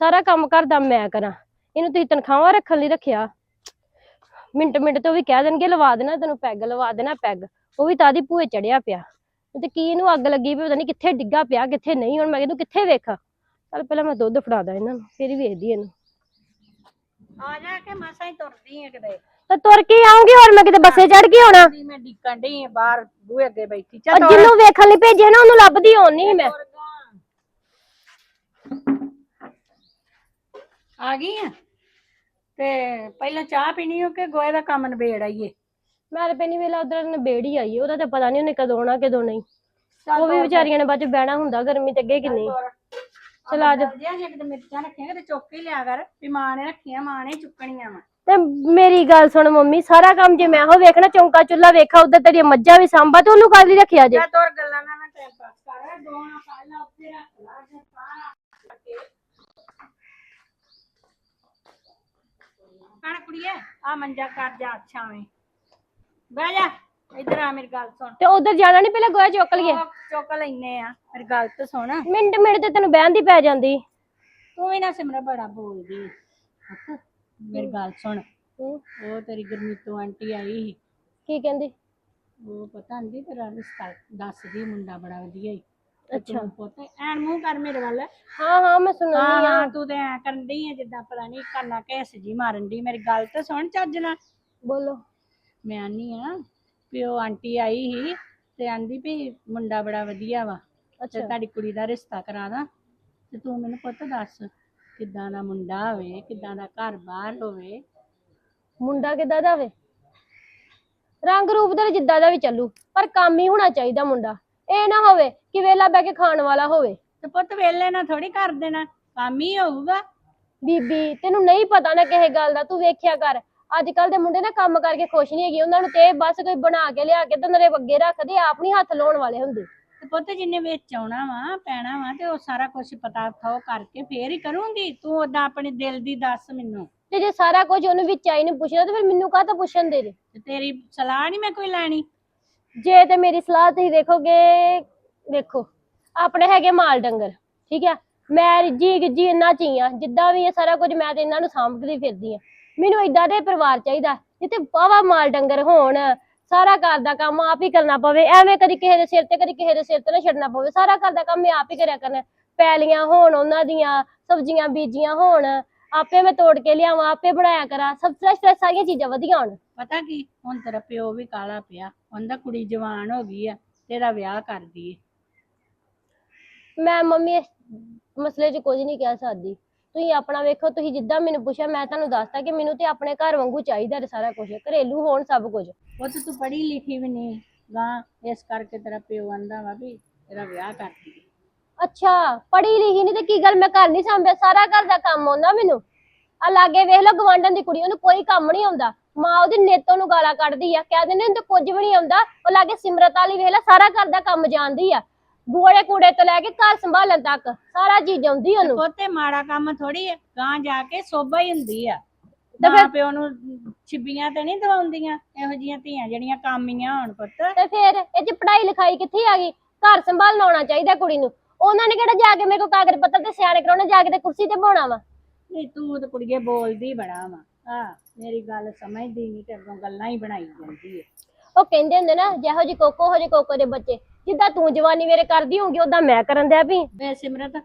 ਸਾਰਾ ਕੰਮ ਘਰ ਮੈਂ ਕਰਾਂ। ਇਹਨੂੰ ਤੁਸੀਂ ਤਨਖਾਹਾਂ ਰੱਖਣ ਲਈ ਰੱਖਿਆ। ਮਿੰਟ ਮਿੰਟ ਤੋਂ ਵੀ ਕਹਿ ਦੇਣਗੇ, ਲਵਾ ਦੇਣਾ, ਤੈਨੂੰ ਪੈਗ, ਲਵਾ ਦੇਣਾ ਪੈਗ। ਉਹ ਵੀ ਤਾਦੀ ਭੂਏ ਚੜਿਆ ਪਿਆ। ਤੇ ਕੀ ਇਹਨੂੰ ਅੱਗ ਲੱਗੀ ਵੀ ਪਤਾ ਨਹੀਂ ਕਿੱਥੇ ਡਿੱਗਾ ਪਿਆ, ਕਿੱਥੇ ਨਹੀਂ। ਹੁਣ ਮੈਂ ਇਹਨੂੰ ਕਿੱਥੇ ਵੇਖਾਂ? ਚੱਲ ਪਹਿਲਾਂ ਮੈਂ ਦੁੱਧ ਫੜਾਦਾ ਇਹਨਾਂ ਨੂੰ, ਫਿਰ ਹੀ ਵੇਖਦੀ ਇਹਨੂੰ। ਆ ਜਾ ਕੇ ਮਸਾਂ ਹੀ ਤੁਰਦੀ ਆ ਕਿਤੇ। ਤਾਂ ਤੁਰ ਕੇ ਆਉਂਗੀ ਹੋਰ ਮੈਂ ਕਿਤੇ ਬੱਸੇ ਚੜ ਕੇ ਆਉਣਾ। ਮੈਂ ਡਿੱਕਣ ਡਈ ਆ ਬਾਹਰ ਬੂਹੇ ਅੱਗੇ ਬੈਠੀ। ਚੱਲ ਜਿਹਨੂੰ ਵੇਖਣ ਲਈ ਭੇਜਿਆ ਨਾ ਉਹਨੂੰ ਲੱਭਦੀ ਹੋਣੀ ਮੈਂ। ਆ ਗਈ ਆ। ਤੇ ਪਹਿਲਾਂ ਚਾਹ ਪੀਣੀ ਹੋ ਕੇ ਗੋਏ ਦਾ ਕੰਮ ਨਿਬੇੜ ਆਈਏ? ਮੇਰੇ ਪੈਣੀ ਵੇਲਾ ਉਧਰ ਨਬੇੜੀ ਆਈ ਉਹਦਾ ਤਾਂ ਪਤਾ ਨਹੀਂ ਉਹਨੇ ਕਦੋਂ ਆਉਣਾ ਕਦੋਂ ਨਹੀਂ। ਉਹ ਵੀ ਵਿਚਾਰੀਆਂ ਨੇ ਬਾਅਦ ਚ ਬਹਿਣਾ ਹੁੰਦਾ ਗਰਮੀ ਤੇ ਅੱਗੇ ਕਿੰਨੀ। ਚਲ ਆ ਜਾ। ਜੇ ਕਿਤੇ ਮਿਰਚਾਂ ਰੱਖੀਆਂ ਤੇ ਚੁੱਕ ਹੀ ਲਿਆ ਕਰ ਵੀ ਮਾਂ ਨੇ ਰੱਖੀਆਂ ਮਾਂ ਨੇ ਚੁੱਕਣੀਆਂ ਵਾ। ਤੇ ਮੇਰੀ ਗੱਲ ਸੁਣ ਮੰਮੀ ਸਾਰਾ ਕੰਮ ਜੇ ਮੈਂ ਹੋ ਵੇਖਣਾ ਚੌਂਕਾ ਚੁੱਲਾ ਵੇਖਾ ਉਧਰ ਤੇਰੀਆਂ ਮੱਝਾਂ ਵੀ ਸਾਂਭਾ ਤੇ ਉਹਨੂੰ ਕਾਹਦੀ ਰੱਖਿਆ ਜੇ? ਜਾ ਤੋਰ ਗੱਲਾਂ ਨਾਲ ਨਾ ਟਾਈਮ ਪਾਸ ਕਰ ਦੋਣਾ ਪਹਿਲਾਂ ਉੱਥੇ ਰੱਖ ਲਾ ਜੇ ਸਾਰਾ ਕਣ ਕੁੜੀਏ? ਆ ਮੰਜਾ ਕਰ ਜਾ ਅੱਛਾ ਵੇ ਬਹਿ ਜਾ ਇਧਰ ਆ ਮੇਰੀ ਗੱਲ ਸੁਣ। ਤੇ ਉਧਰ ਜਾਣਾ ਨਹੀਂ ਪਹਿਲਾਂ ਗੋਇਆ ਚੁੱਕ ਲਈਏ? ਚੁੱਕ ਲੈਨੇ ਆ ਮੇਰੀ ਗੱਲ ਤੇ ਸੁਣ। ਮਿੰਟ ਮਿੰਟ ਤੇ ਤੈਨੂੰ ਬਹਿਣ ਦੀ ਪੈ ਜਾਂਦੀ। ਤੂੰ ਵੀ ਨਾ ਸਿਮਰ ਬੜਾ ਬੋਲਦੀ। ਪੁੱਤ, ਮੇਰੀ ਗੱਲ ਸੁਣ। ਹੂੰ, ਉਹ ਤੇਰੀ ਗੁਰਮੀਤੋਂ ਆਂਟੀ ਆਈ ਸੀ। ਕੀ ਕਹਿੰਦੀ? ਉਹ ਪਤਾ ਨਹੀਂ ਤੇਰਾ ਰਿਸ਼ਤਾ ਦੱਸਦੀ ਮੁੰਡਾ ਬੜਾ ਵਧੀਆ ਹੀ ਅੱਛਾ। ਪੁੱਤ ਐਨ ਮੂੰਹ ਕਰ ਮੇਰੇ ਵੱਲ। ਹਾਂ ਹਾਂ ਮੈਂ ਸੁਣਨੀ ਹਾਂ ਹਾਂ ਤੂੰ ਤੇ ਐ ਕਰਨ ਡਈ ਆ ਜਿੱਦਾਂ ਪਤਾ ਨਹੀਂ ਕੰਨਾ ਘੇਸ ਜੀ ਮਾਰਨ ਦੀ ਮੇਰੀ ਗੱਲ ਤੇ ਸੁਣ ਚੱਜ ਨਾਲ। ਬੋਲੋ। ਮੈਂ ਆਨੀ ਆ ਵੀ ਉਹ ਆਂਟੀ ਆਈ ਸੀ ਤੇ ਆਂਦੀ ਵੀ ਮੁੰਡਾ ਬੜਾ ਵਧੀਆ ਵਾ। ਤੇ ਅੱਛਾ। ਤੁਹਾਡੀ ਕੁੜੀ ਦਾ ਰਿਸ਼ਤਾ ਕਰਾ ਦਾਂ। ਤੇ ਤੂੰ ਮੈਨੂੰ ਪੁੱਤ ਦੱਸ। ਕਿੱਦਾਂ ਦਾ ਮੁੰਡਾ ਹੋਵੇ ਕਿੱਦਾਂ ਦਾ ਘਰ-ਬਾਰ ਹੋਵੇ। ਮੁੰਡਾ ਕਿੱਦਾਂ ਦਾ ਵੇ ਰੰਗ ਰੂਪ ਦੇ ਜਿੱਦਾਂ ਦਾ ਵੀ ਚੱਲੂ ਪਰ ਕੰਮ ਹੀ ਹੋਣਾ ਚਾਹੀਦਾ ਮੁੰਡਾ। ਇਹ ਨਾ ਹੋਵੇ ਕਿ ਵੇਲਾ ਬਹਿ ਕੇ ਖਾਣ ਵਾਲਾ ਹੋਵੇ। ਤੇ ਪੁੱਤ ਵੇਲੇ ਨਾਲ ਥੋੜੀ ਕਰ ਦੇਣਾ ਕੰਮ ਹੀ ਹੋਊਗਾ। ਬੀਬੀ ਤੈਨੂੰ ਨਹੀਂ ਪਤਾ ਨਾ ਕਿਸੇ ਗੱਲ ਦਾ ਤੂੰ ਵੇਖਿਆ ਕਰ। ਅੱਜ ਕੱਲ ਦੇ ਮੁੰਡੇ ਨਾ ਕੰਮ ਕਰਕੇ ਖੁਸ਼ ਨਹੀਂ ਹੈਗੇ ਉਹਨਾਂ ਨੂੰ ਤੇ ਬਸ ਕੋਈ ਬਣਾ ਕੇ ਲਿਆ ਕੇ ਤੇ ਨਰੇ ਅੱਗੇ ਰੱਖਦੇ ਆਪ ਨਹੀਂ ਹੱਥ ਲਾਉਣ ਵਾਲੇ ਹੁੰਦੇ। ਤੇ ਪੁੱਤ ਜਿੰਨੇ ਵਿੱਚ ਆਉਣਾ ਵਾ ਪੈਣਾ ਵਾ ਤੇ ਉਹ ਸਾਰਾ ਕੁਝ ਪਤਾ ਥੋ ਕਰਕੇ ਫੇਰ ਹੀ ਕਰੂੰਗੀ। ਤੂੰ ਓਦਾਂ ਆਪਣੇ ਦਿਲ ਦੀ ਦੱਸ ਮੈਨੂੰ। ਤੇ ਜੇ ਸਾਰਾ ਕੁਝ ਉਹਨੂੰ ਵਿੱਚ ਆਈ ਨੂੰ ਪੁੱਛਦਾ ਤੇ ਫਿਰ ਮੈਨੂੰ ਕਾਹ ਤੋਂ ਪੁੱਛਣ ਦੇ ਜੇ? ਤੇ ਤੇਰੀ ਸਲਾਹ ਨਹੀਂ ਮੈਂ ਕੋਈ ਲੈਣੀ? ਜੇ ਤੇ ਮੇਰੀ ਸਲਾਹ ਤੁਸੀਂ ਵੇਖੋਗੇ ਵੇਖੋ। ਆਪਣੇ ਹੈਗੇ ਮਾਲ ਡੰਗਰ ਠੀਕ ਹੈ ਮੈਂ ਜੀ ਗਿੱਜੀ ਇੰਨਾ ਚੀਆਂ ਜਿੱਦਾਂ ਵੀ ਇਹ ਸਾਰਾ ਕੁਝ ਮੈਂ ਤੇ ਇਹਨਾਂ ਨੂੰ ਸਾਂਭਦੀ ਫਿਰਦੀ ਆ। ਮੈਨੂੰ ਇਦਾਂ ਦੇ ਪਰਿਵਾਰ ਚਾਹੀਦਾ ਜਿੱਥੇ ਵਾਹਵਾ ਮਾਲ ਡੰਗਰ ਹੋਣ। ਸਾਰਾ ਘਰ ਦਾ ਕੰਮ ਆਪ ਹੀ ਕਰਨਾ ਪਵੇ ਐਵੇਂ ਕਦੀ ਕਿਸੇ ਦੇ ਸਿਰ ਤੇ ਕਦੀ ਕਿਸੇ ਦੇ ਸਿਰ ਤੇ ਨਾ ਛੱਡਣਾ ਪਵੇ। ਸਾਰਾ ਘਰ ਦਾ ਕੰਮ ਮੈਂ ਆਪ ਹੀ ਕਰਿਆ ਕਰਨਾ ਪੈਲੀਆਂ ਹੋਣ ਉਹਨਾਂ ਦੀਆਂ ਸਬਜ਼ੀਆਂ ਬੀਜੀਆਂ ਹੋਣ ਆਪੇ ਮੈਂ ਤੋੜ ਕੇ ਲਿਆਵਾਂ ਆਪੇ ਬਣਾਇਆ ਕਰਾਂ। ਸਭ ਫਰੈਸ਼ ਫਰੈਸ਼ ਸਾਰੀਆਂ ਚੀਜ਼ਾਂ ਵਧੀਆ ਹੋਣ। ਪਤਾ ਕੀ ਹੁਣ ਤੇਰਾ ਪਿਓ ਵੀ ਕਾਲਾ ਪਿਆ ਉਹਦਾ ਕੁੜੀ ਜਵਾਨ ਹੋ ਗਈ ਆ ਤੇਰਾ ਵਿਆਹ ਕਰ ਦਈਏ ਮੈਂ ਮੰਮੀ ਇਸ ਮਸਲੇ 'ਚ ਕੁਝ ਨਹੀਂ ਕਹਿ ਸਕਦੀ। ਤੁਸੀਂ ਆਪਣਾ ਵੇਖੋ ਤੁਸੀਂ ਜਿੱਦਾਂ ਮੈਨੂੰ ਪੁੱਛਿਆ ਮੈਂ ਤੁਹਾਨੂੰ ਦੱਸਤਾ ਕਿ ਮੈਨੂੰ ਤੇ ਆਪਣੇ ਘਰ ਵਾਂਗੂ ਚਾਹੀਦਾ ਤੇ ਸਾਰਾ ਕੁਝ ਘਰੇਲੂ ਹੋਣ ਸਭ ਕੁਝ ਉਹ ਤੇ ਤੂੰ ਪੜ੍ਹੀ ਲਿਖੀ ਵੀ ਨਹੀਂ ਗਾਂ ਇਸ ਕਰਕੇ ਤੇਰਾ ਪਿਓ ਆਂਦਾ ਵਾ ਵੀ ਤੇਰਾ ਵਿਆਹ ਕਰ ਦਈਏ ਅੱਛਾ ਪੜ੍ਹੀ ਲਿਖੀ ਨਹੀਂ ਤੇ ਕੀ ਗੱਲ ਮੈਂ ਘਰ ਨਹੀਂ ਸੰਭਿਆ ਸਾਰਾ ਘਰ ਦਾ ਕੰਮ ਆਉਂਦਾ ਮੈਨੂੰ। ਆ ਲਾਗੇ ਵੇਖ ਲਓ ਗਵਾਂਢਣ ਦੀ ਕੁੜੀ ਉਹਨੂੰ ਕੋਈ ਕੰਮ ਨਹੀਂ ਆਉਂਦਾ। ਮਾਂ ਉਹਦੀ ਨੇਤੋਂ ਨੂੰ ਗਾਲਾਂ ਕੱਢਦੀ ਆ ਕਹਿ ਦਿੰਦੇ ਉਹਨੂੰ ਤਾਂ ਕੁਝ ਵੀ ਨਹੀਂ ਆਉਂਦਾ। ਉਹ ਲਾਗੇ ਸਿਮਰਤ ਵਾਲੀ ਵੇਖ ਲੈ ਸਾਰਾ ਘਰ ਦਾ ਕੰਮ ਜਾਣਦੀ ਆ। ਬੂੜੇ ਕੂੜੇ ਤੋਂ ਲੈ ਕੇ ਘਰ ਸੰਭਾਲਣ ਤੱਕ ਸਾਰਾ ਚੀਜ਼ ਆਉਂਦੀ ਉਹਨੂੰ। ਪੁੱਤੇ ਮਾੜਾ ਕੰਮ ਥੋੜੀ ਆ ਗਾਂ ਜਾ ਕੇ ਸੋਭਾ ਹੀ ਹੁੰਦੀ ਆ। ਤੇ ਮਾਂ ਫਿਰ- ਪਿਓ ਨੂੰ ਛਿੱਬੀਆਂ ਤੇ ਨਹੀਂ ਦਵਾਉਂਦੀਆਂ ਇਹੋ ਜੀਆਂ ਧੀਆਂ ਜਿਹੜੀਆਂ ਕਾਮੀਆਂ ਹੋਣ ਪੁੱਤ। ਤੇ ਫਿਰ ਇਹ ਚ ਪੜ੍ਹਾਈ ਲਿਖਾਈ ਕਿੱਥੇ ਆ ਗਈ? ਘਰ ਸੰਭਾਲਣਾ ਆਉਣਾ ਚਾਹੀਦਾ ਕੁੜੀ ਨੂੰ। ਉਹਨਾਂ ਨੇ ਕਿਹੜਾ ਜਾ ਕੇ ਮੇਰੇ ਕੋਲ ਕਾਗਜ਼ ਪੱਤਰ ਤੇ ਸਿਆਣੇ ਕਰਾਉਣੇ ਜਾ ਕੇ ਤੇ ਕੁਰਸੀ ਤੇ ਬਹਾਉਣਾ ਵਾ? ਨਹੀਂ ਤੂੰ ਤੇ ਕੁੜੀਏ ਬੋਲਦੀ ਬੜਾ ਵਾ। ਆ ਮੇਰੀ ਗੱਲ ਸਮਝਦੀ ਨਹੀਂ ਤੇ ਅੱਗੋਂ ਗੱਲਾਂ ਹੀ ਬਣਾਈ ਜਾਂਦੀ ਹੈ ਉਹ ਕਹਿੰਦੇ ਹੁੰਦੇ ਨਾ ਜਿਹੋ ਜੀ ਕੋਕੋ ਹੋ ਜੀ ਕੋਕੋ ਦੇ ਬੱਚੇ। ਜਿੱਦਾਂ ਤੂੰ ਜਵਾਨੀ ਮੇਰੇ ਕਰਦੀ ਹੋਊਗੀ ਉਦਾਂ ਮੈਂ ਕਰਨ ਦਿਆ ਵੀ। ਵੇ ਸਿਮਰਤ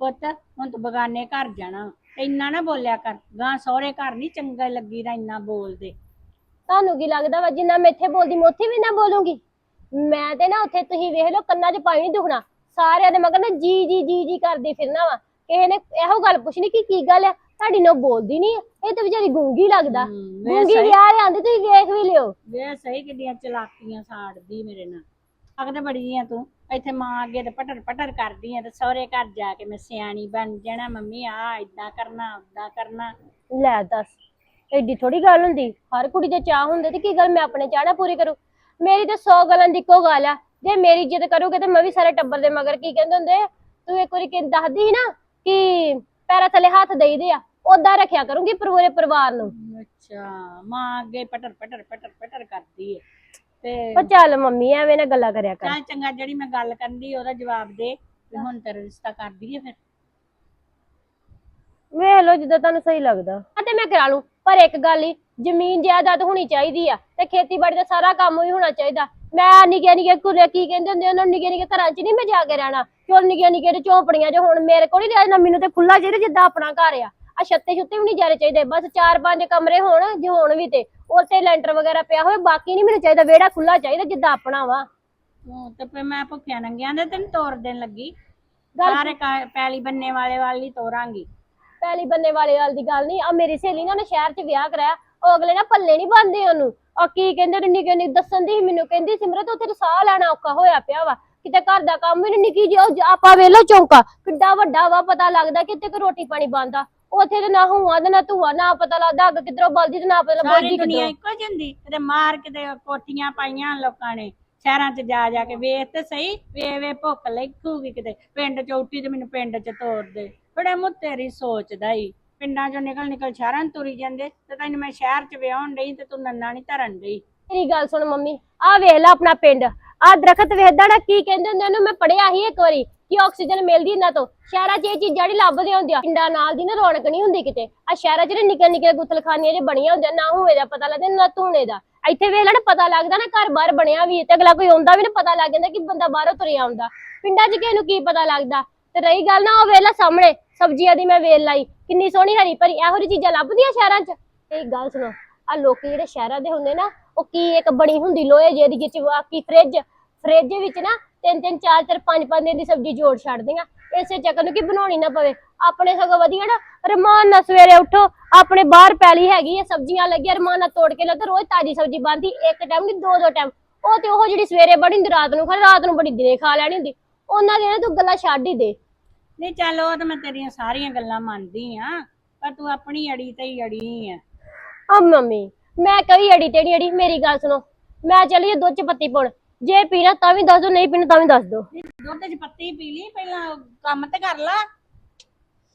ਪੁੱਤ ਹੁਣ ਤੂੰ ਬਗਾਨੇ ਘਰ ਜਾਣਾ। ਇੰਨਾ ਨਾ ਬੋਲਿਆ ਕਰ। ਗਾਂ ਸਹੁਰੇ ਘਰ ਨਹੀਂ ਚੰਗਾ ਲੱਗੀ ਦਾ ਇੰਨਾ ਬੋਲਦੇ। ਤੁਹਾਨੂੰ ਕੀ ਲੱਗਦਾ ਵਾ ਜਿੰਨਾ ਮੈਂ ਇੱਥੇ ਬੋਲਦੀ ਮੈਂ ਉੱਥੇ ਵੀ ਨਾ ਬੋਲੂੰਗੀ? ਮੈਂ ਤੇ ਨਾ ਉੱਥੇ ਤੁਸੀਂ ਵੇਖ ਲਓ ਕੰਨਾਂ 'ਚ ਪਾਈ ਨਹੀਂ ਦੁਖਣਾ ਸਾਰਿਆਂ ਦੇ ਮਗਰ ਨਾ ਜੀ ਜੀ ਜੀ ਜੀ ਕਰਦੀ ਫਿਰਨਾ ਵਾ। ਕਿਸੇ ਨੇ ਇਹੋ ਗੱਲ ਪੁੱਛਣੀ ਕਿ ਕੀ ਗੱਲ ਆ? ਤੁਹਾਡੀ ਨੋ ਬੋਲਦੀ ਨਹੀਂ ਇਹ ਤਾਂ ਵਿਚਾਰੀ ਗੂੰਗੀ ਲੱਗਦਾ। ਗੂੰਗੀ ਸਹੀ ਵਿਆਹ ਆਂਦੀ ਤੁਸੀਂ ਵੇਖ ਵੀ ਲਿਓ। ਵੇ ਸਹੀ ਕਿੱਡੀਆਂ ਚਲਾਕੀਆਂ ਸਾੜਦੀ ਮੇਰੇ ਨਾਲ। ਅਗਦੇ ਬੜੀ ਆ ਤੂੰ। ਇੱਥੇ ਮਾਂ ਅੱਗੇ ਤੇ ਪਟਰ ਪਟਰ ਕਰਦੀ ਆ ਤੇ ਸਹੁਰੇ ਘਰ ਜਾ ਕੇ ਮੈਂ ਸਿਆਣੀ ਬਣ ਜਾਣਾ। ਮੰਮੀ, ਆ ਇਦਾਂ ਕਰਨਾ ਉਦਾਂ ਕਰਨਾ। ਲੈ ਦੱਸ ਐਡੀ ਥੋੜੀ ਗੱਲ ਹੁੰਦੀ। ਹਰ ਕੁੜੀ ਦੇ ਚਾਹ ਹੁੰਦੇ ਤੇ ਕੀ ਗੱਲ ਮੈਂ ਆਪਣੇ ਚਾਹ ਨਾ ਪੂਰੀ ਕਰੂ? ਮੇਰੀ ਤੇ 100 ਗੱਲਾਂ ਦੀ ਇੱਕੋ ਗੱਲ ਆ। ਜੇ ਮੇਰੀ ਇੱਜ਼ਤ ਕਰੋਗੇ ਤੇ ਮੈਂ ਵੀ ਸਾਰੇ ਟੱਬਰ ਦੇ ਮਗਰ ਕੀ ਕਹਿੰਦੇ ਹੁੰਦੇ ਤੂੰ ਇੱਕ ਵਾਰੀ ਕਿ ਦੱਸਦੀ ਸੀ ਨਾ ਕਿ ਪੈਰਾਂ ਥੱਲੇ ਹੱਥ ਦੇਈਦੇ ਆ ਉਦਾਂ ਰੱਖਿਆ ਕਰੂੰਗੀ ਪੂਰੇ ਪਰਿਵਾਰ ਨੂੰ। ਅੱਛਾ, ਮਾਂ ਅੱਗੇ ਪਟਰ ਪਟਰ ਪਟਰ ਪਟਰ ਕਰਦੀ ਹੈ ਤੇ ਪਰ ਚੱਲ ਮੰਮੀ ਐਵੇਂ ਨਾ ਗੱਲਾਂ ਕਰਿਆ ਕਰ। ਚੱਲ ਚੰਗਾ ਜਿਹੜੀ ਮੈਂ ਗੱਲ ਕਰਨੀ ਉਹਦਾ ਜਵਾਬ ਦੇ ਵੀ ਹੁਣ ਤੇਰਾ ਰਿਸ਼ਤਾ ਕਰ ਦਈਏ ਫਿਰ। ਵੇਖ ਲਓ ਜਿੱਦਾਂ ਤੁਹਾਨੂੰ ਸਹੀ ਲੱਗਦਾ। ਆ ਤੇ ਮੈਂ ਕਰਾ ਲੂੰ ਪਰ ਇੱਕ ਗੱਲ ਹੀ ਜ਼ਮੀਨ ਜਾਇਦਾਦ ਹੋਣੀ ਚਾਹੀਦੀ ਆ ਤੇ ਖੇਤੀਬਾੜੀ ਦਾ ਸਾਰਾ ਕੰਮ ਵੀ ਹੋਣਾ ਚਾਹੀਦਾ। ਮੈਂ ਨਿੱਕੇ ਨਿੱਕੇ ਕੁਰੇ ਕੀ ਕਹਿੰਦੇ ਹੁੰਦੇ ਉਹਨਾਂ ਨੂੰ ਨਿੱਕੇ ਨਿੱਕੇ ਘਰਾਂ 'ਚ ਨਹੀਂ ਮੈਂ ਜਾ ਕੇ ਰਹਿਣਾ। ਕਿਉਂ ਨਿੱਕੇ ਨਿੱਕੇ ਦੇ ਝੋਪੜੀਆਂ 'ਚ ਹੁਣ ਮੇਰੇ ਕੋਲ ਹੀ ਰਹਿ ਜਾਣਾ ਮੈਨੂੰ ਤੇ ਖੁੱਲਾ ਚਾਹੀਦਾ ਜਿੱਦਾਂ ਆਪਣਾ ਘਰ ਆ। ਆ ਛੱਤੇ ਛੁੱਤੇ ਵੀ ਨਹੀਂ ਜਾਰੇ ਚਾਹੀਦੇ ਬਸ ਚਾਰ ਪੰਜ ਕਮਰੇ ਹੋਣ ਜੇ ਹੋਣ ਵੀ ਤੇ। ਉੱਤੇ ਲੈਂਟਰ ਵਗੈਰਾ ਪਿਆ ਹੋਵੇ ਬਾਕੀ ਨਹੀਂ ਮੈਨੂੰ ਚਾਹੀਦਾ ਵਿਹੜਾ ਖੁੱਲਾ ਚਾਹੀਦਾ ਜਿੱਦਾਂ ਆਪਣਾ ਵਾ। ਤੂੰ ਤੇ ਫਿਰ ਮੈਂ ਭੁੱਖਿਆ ਨੰਗਿਆਂ ਦੇ ਤੈਨੂੰ ਤੋਰ ਦੇਣ ਲੱਗੀ। ਸਾਰੇ ਕਾ- ਪੈਲੀ ਬੰਨੇ ਵਾਲੇ ਵਾਲੀ ਤੋਰਾਂਗੀ। ਪਹਿਲੀ ਬੰਨੇ ਵਾਲੇ ਵਾਲ ਦੀ ਗੱਲ ਨਹੀਂ ਆ ਮੇਰੀ ਸਹੇਲੀ ਨੇ ਸ਼ਹਿਰ 'ਚ ਵਿਆਹ ਕਰਾਇਆ ਉਹ ਅਗਲੇ ਨਾ ਪੱਲੇ ਨਹੀਂ ਬੰਦੇ ਉਹਨੂੰ। ਆ ਕੀ ਕਹਿੰਦੇ ਨੇ ਨਿੱਕੇ ਨਿੱਕੇ ਦੱਸਣ ਦੀ ਸੀ ਮੈਨੂੰ ਕਹਿੰਦੀ ਸਿਮਰਤ ਉੱਥੇ ਤਾਂ ਸਾਹ ਲੈਣਾ ਔਖਾ ਹੋਇਆ ਪਿਆ ਵਾ। ਕਿਤੇ ਘਰ ਦਾ ਕੰਮ ਵੀ ਨੀ ਨਿੱਕੀ ਜਿਹੀ ਉਹ ਜ- ਆਪਾਂ ਵੇਲੋ ਚੌਂਕਾ ਕਿੱਡਾ ਵੱਡਾ ਵਾ ਪਤਾ ਲੱਗਦਾ ਕਿਤੇ ਕੋ ਰੋਟੀ ਪਾਣੀ ਬੰਦਾ ਉੱਥੇ ਤੇ ਨਾ ਹੂਆ ਤੇ ਨਾ ਧੂਆ ਨਾ ਪਤਾ ਲੱਗਦਾ ਅੱਗ ਕਿਧਰੋਂ ਬਲਦੀ ਤੇ ਨਾ ਪਤਾ ਸਾਰੀ ਬਲਦੀ ਦੁਨੀਆ ਕਿਧਰੋਂ ਇੱਕੋ ਜਿੰਦੀ। ਕਿਤੇ ਮਾਰ ਕਿਤੇ ਕੋਠੀਆਂ ਪਾਈਆਂ ਲੋਕਾਂ ਨੇ ਸ਼ਹਿਰਾਂ 'ਚ ਜਾ ਜਾ ਕੇ ਵੇਖ ਤੇ ਸਹੀ ਵੇ ਵੇ ਭੁੱਖ ਲੱਗੂਗੀ ਕਿਤੇ। ਪਿੰਡ 'ਚ ਉੱਠੀ ਤੇ ਮੈਨੂੰ ਪਿੰਡ 'ਚ ਤੋੜ ਦੇ। ਬੜੇ ਮੁੱਤ ਤੇਰੀ ਸੋਚਦਾ ਹੀ ਪਿੰਡਾਂ 'ਚੋਂ ਨਿਕਲ ਨਿਕਲ ਸ਼ਹਿਰਾਂ ਨੂੰ ਤੁਰੀ ਜਾਂਦੇ ਤੇ ਤੈਨੂੰ ਮੈਂ ਸ਼ਹਿਰ 'ਚ ਵਿਆਹਣ ਡਈ ਤੇ ਤੂੰ ਨੰਨਾ ਨਹੀਂ ਧਰਨ ਡਈ। ਮੇਰੀ ਗੱਲ ਸੁਣ ਮੰਮੀ ਆ ਵੇਖ ਲੈ ਆਪਣਾ ਪਿੰਡ। ਆ ਦਰਖਤ ਵੇਖਦਾ ਨਾ ਕੀ ਕਹਿੰਦੇ ਹੁੰਦੇ ਉਹਨੂੰ ਮੈਂ ਪੜਿਆ ਸੀ ਇੱਕ ਵਾਰੀ। ਕਿ ਆਕਸੀਜਨ ਮਿਲਦੀ ਇਹਨਾਂ ਤੋਂ। ਸ਼ਹਿਰਾਂ 'ਚ ਇਹ ਚੀਜ਼ਾਂ ਨਹੀਂ ਲੱਭਦੀਆਂ ਹੁੰਦੀਆਂ। ਪਿੰਡਾਂ ਨਾਲ ਦੀ ਨਾ ਰੌਣਕ ਨਹੀਂ ਹੁੰਦੀ ਕਿਤੇ। ਆ ਸ਼ਹਿਰਾਂ 'ਚ ਨਾ ਨਿੱਕੇ ਨਿੱਕੇ ਗੁੱਥਲਖਾਨੀਆਂ ਜੇ ਬਣੀਆਂ ਹੁੰਦੀਆਂ, ਨਾ ਹੋਏ ਦਾ ਪਤਾ ਲੱਗਦਾ, ਨਾ ਧੂਣੇ ਦਾ। ਇੱਥੇ ਵੇਖ ਲੈ ਪਤਾ ਲੱਗਦਾ ਨਾ ਘਰ ਬਾਹਰ ਬਣਿਆ ਵੀ ਤੇ ਅਗਲਾ ਕੋਈ ਆਉਂਦਾ ਵੀ ਨਾ, ਪਤਾ ਲੱਗ ਜਾਂਦਾ ਕਿ ਬੰਦਾ ਬਾਹਰੋਂ ਤੁਰਿਆ ਆਉਂਦਾ। ਪਿੰਡਾਂ 'ਚ ਕਿਸੇ ਨੂੰ ਕੀ ਪਤਾ ਲੱਗਦਾ? ਤੇ ਰਹੀ ਗੱਲ ਨਾ ਉਹ ਵੇਖ ਸਾਹਮਣੇ, ਸਬਜ਼ੀਆਂ ਦੀ ਮੈਂ ਵੇਲ ਲਾਈ। ਕਿੰਨੀ ਸੋਹਣੀ ਹਰੀ ਭਰੀ, ਇਹੋ ਜਿਹੀ ਚੀਜ਼ਾਂ ਲੱਭਦੀਆਂ ਸ਼ਹਿਰਾਂ 'ਚ? ਤੇ ਇੱਕ ਗੱਲ ਸੁਣੋ ਆ ਲੋਕੀ ਜਿਹੜੇ ਸ਼ਹਿਰਾਂ ਦੇ ਹੁੰਦੇ ਨਾ, ਉਹ ਕੀ ਇੱਕ ਬਣੀ ਹੁੰਦੀ ਲੋਹੇ ਜਿਹੀ ਵਿੱਚ ਆ ਕੀ ਫ੍ਰਿਜ ਫ੍ਰਿਜ ਵਿੱਚ ਨਾ ਤਿੰਨ ਤਿੰਨ ਚਾਰ ਚਾਰ ਪੰਜ ਪੰਜ ਦਿਨ ਦੀ ਸਬਜ਼ੀ ਜੋੜ ਛੱਡਦੀਆਂ ਇਸੇ ਚੱਕਰ ਨੂੰ ਕਿ ਬਣਾਉਣੀ ਨਾ ਪਵੇ। ਆਪਣੇ ਸਗੋਂ ਵਧੀਆ ਨਾ ਰਮਾਨ ਨਾਲ ਸਵੇਰੇ ਉੱਠੋ ਆਪਣੇ ਬਾਹਰ ਪੈਲੀ ਹੈਗੀ ਹੈ ਸਬਜ਼ੀਆਂ ਲੱਗੀਆਂ ਰਮਾਨ ਨਾਲ ਤੋੜ ਕੇ ਲੱਗ ਰੋਜ਼ ਤਾਜ਼ੀ ਸਬਜ਼ੀ ਬਣਦੀ ਇੱਕ ਟਾਈਮ ਨਹੀਂ ਦੋ ਦੋ ਟਾਈਮ ਉਹ ਤੇ ਉਹ ਜਿਹੜੀ ਸਵੇਰੇ ਬਣੀ ਹੁੰਦੀ ਰਾਤ ਨੂੰ ਖਾ ਰਾਤ ਨੂੰ ਬੜੀ ਦਿਨੇ ਖਾ ਲੈਣੀ ਹੁੰਦੀ। ਉਹਨਾਂ ਨਾ ਤੂੰ ਗੱਲਾਂ ਛੱਡ ਹੀ ਦੇ। ਨਹੀਂ ਚੱਲ ਉਹ ਤਾਂ ਮੈਂ ਤੇਰੀਆਂ ਸਾਰੀਆਂ ਗੱਲਾਂ ਮੰਨਦੀ ਆ ਪਰ ਤੂੰ ਆਪਣੀ ਅੜੀ ਤੇ ਹੀ ਅੜੀ ਆ। ਆ ਮੰਮੀ ਮੈਂ ਕਹੀ ਅੜੀ ਤੇੜੀ ਅੜੀ ਮੇਰੀ ਗੱਲ ਸੁਣੋ। ਮੈਂ ਚੱਲੀ ਦੁੱਧ ਚ ਪੱਤੀ ਪਾਉਣ। ਜੇ ਪੀਣਾ ਤਾਂ ਵੀ ਦੱਸ ਦੋ ਨਹੀਂ ਪੀਣਾ ਤਾਂ ਵੀ ਦੱਸ ਦੋ। ਦੁੱਧ 'ਚ ਪੱਤੀ ਪੀ ਲਈ ਪਹਿਲਾਂ ਕੰਮ ਤੇ ਕਰ ਲਾ।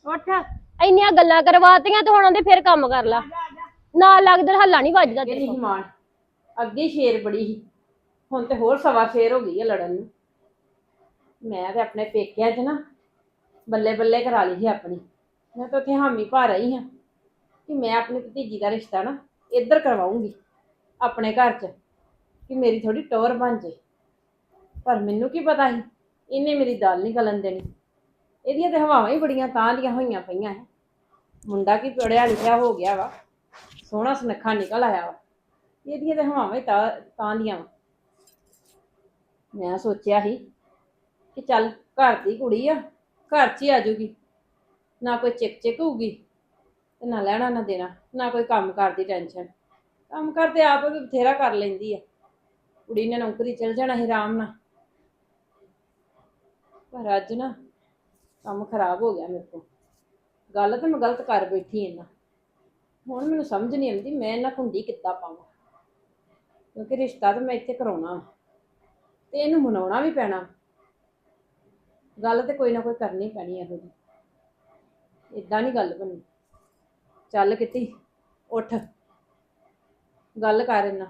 ਉੱਠ। ਇੰਨੀਆਂ ਗੱਲਾਂ ਕਰਵਾਤੀਆਂ ਤੇ ਹੁਣ ਉਹਦੇ ਫਿਰ ਕੰਮ ਕਰ ਲਾ। ਨਾ ਲੱਗਦਾ ਹੱਲਾ ਨਹੀਂ ਵੱਜਦਾ ਤੇਰੇ ਕਿਹੜੀ ਕੋਲ। ਹਿਮਾਨ ਅੱਗੇ ਸ਼ੇਰ ਬੜੀ ਸੀ। ਹੁਣ ਤੇ ਹੋਰ ਸਵਾ ਸ਼ੇਰ ਹੋ ਗਈ ਹੈ ਲੜਨ ਨੂੰ। ਮੈਂ ਤੇ ਆਪਣੇ ਪੇਕਿਆਂ 'ਚ ਨਾ ਬੱਲੇ ਬੱਲੇ ਕਰਾ ਲਈ ਸੀ ਆਪਣੀ। ਮੈਂ ਤਾਂ ਉੱਥੇ ਹਾਮੀ ਭਾ ਰਹੀ ਹਾਂ ਕਿ ਮੈਂ ਆਪਣੀ ਭਤੀਜੀ ਦਾ ਰਿਸ਼ਤਾ ਨਾ ਇੱਧਰ ਕਰਵਾਉਂਗੀ ਆਪਣੇ ਘਰ 'ਚ। ਕਿ ਮੇਰੀ ਥੋੜੀ ਟੌਰ ਬਣ ਜੇ। ਪਰ ਮੈਨੂੰ ਕੀ ਪਤਾ ਸੀ? ਇਹਨੇ ਮੇਰੀ ਦਾਲ ਨਹੀਂ ਗਲਣ ਦੇਣੀ। ਇਹਦੀਆਂ ਤੇ ਹਵਾਵਾਂ ਹੀ ਬੜੀਆਂ ਤਾਂ ਦੀਆਂ ਹੋਈਆਂ ਪਈਆਂ ਹੈ ਮੁੰਡਾ ਕੀ ਪੜਿਆ ਲਿਖਿਆ ਹੋ ਗਿਆ ਵਾ। ਸੋਹਣਾ ਸੁਨੱਖਾ ਨਿਕਲ ਆਇਆ ਵਾ। ਇਹਦੀਆਂ ਤੇ ਹਵਾਵਾਂ ਹੀ ਤਾਂ ਤਾਂ ਦੀਆਂ ਵਾ। ਮੈਂ ਸੋਚਿਆ ਸੀ ਕਿ ਚੱਲ ਘਰ ਦੀ ਕੁੜੀ ਆ, ਘਰ 'ਚ ਹੀ ਆ ਜੂਗੀ। ਨਾ ਕੋਈ ਚਿਕ ਚਿਕ ਹੋਊਗੀ ਤੇ ਨਾ ਲੈਣਾ ਨਾ ਦੇਣਾ, ਨਾ ਕੋਈ ਕੰਮ ਕਰਦੀ ਟੈਨਸ਼ਨ। ਕੰਮ ਕਰਦੇ ਆਪ ਵੀ ਬਥੇਰਾ ਕਰ ਲੈਂਦੀ ਆ। ਕੁੜੀ ਨੇ ਨੌਕਰੀ ਚਲ ਜਾਣਾ ਸੀ ਆਰਾਮ ਨਾਲ। ਪਰ ਅੱਜ ਨਾ ਕੰਮ ਖਰਾਬ ਹੋ ਗਿਆ ਮੇਰੇ ਕੋਲ। ਗੱਲ ਤਾਂ ਮੈਂ ਗਲਤ ਕਰ ਬੈਠੀ ਇਹਨਾਂ ਹੁਣ ਮੈਨੂੰ ਸਮਝ ਨਹੀਂ ਆਉਂਦੀ ਮੈਂ ਇਹਨਾਂ ਕੁੰਡੀ ਕਿੱਦਾਂ ਪਾਵਾਂ। ਕਿਉਂਕਿ ਰਿਸ਼ਤਾ ਤਾਂ ਮੈਂ ਇੱਥੇ ਕਰਾਉਣਾ ਵਾ। ਤੇ ਇਹਨੂੰ ਮਨਾਉਣਾ ਵੀ ਪੈਣਾ। ਗੱਲ ਤੇ ਕੋਈ ਨਾ ਕੋਈ ਕਰਨੀ ਪੈਣੀ ਇਹੋ ਜੀ ਇਦਾਂ ਨਹੀਂ ਗੱਲ ਬਣਨੀ। ਚੱਲ ਕਿਤੇ, ਉੱਠ। ਗੱਲ ਕਰ ਇਹਨਾਂ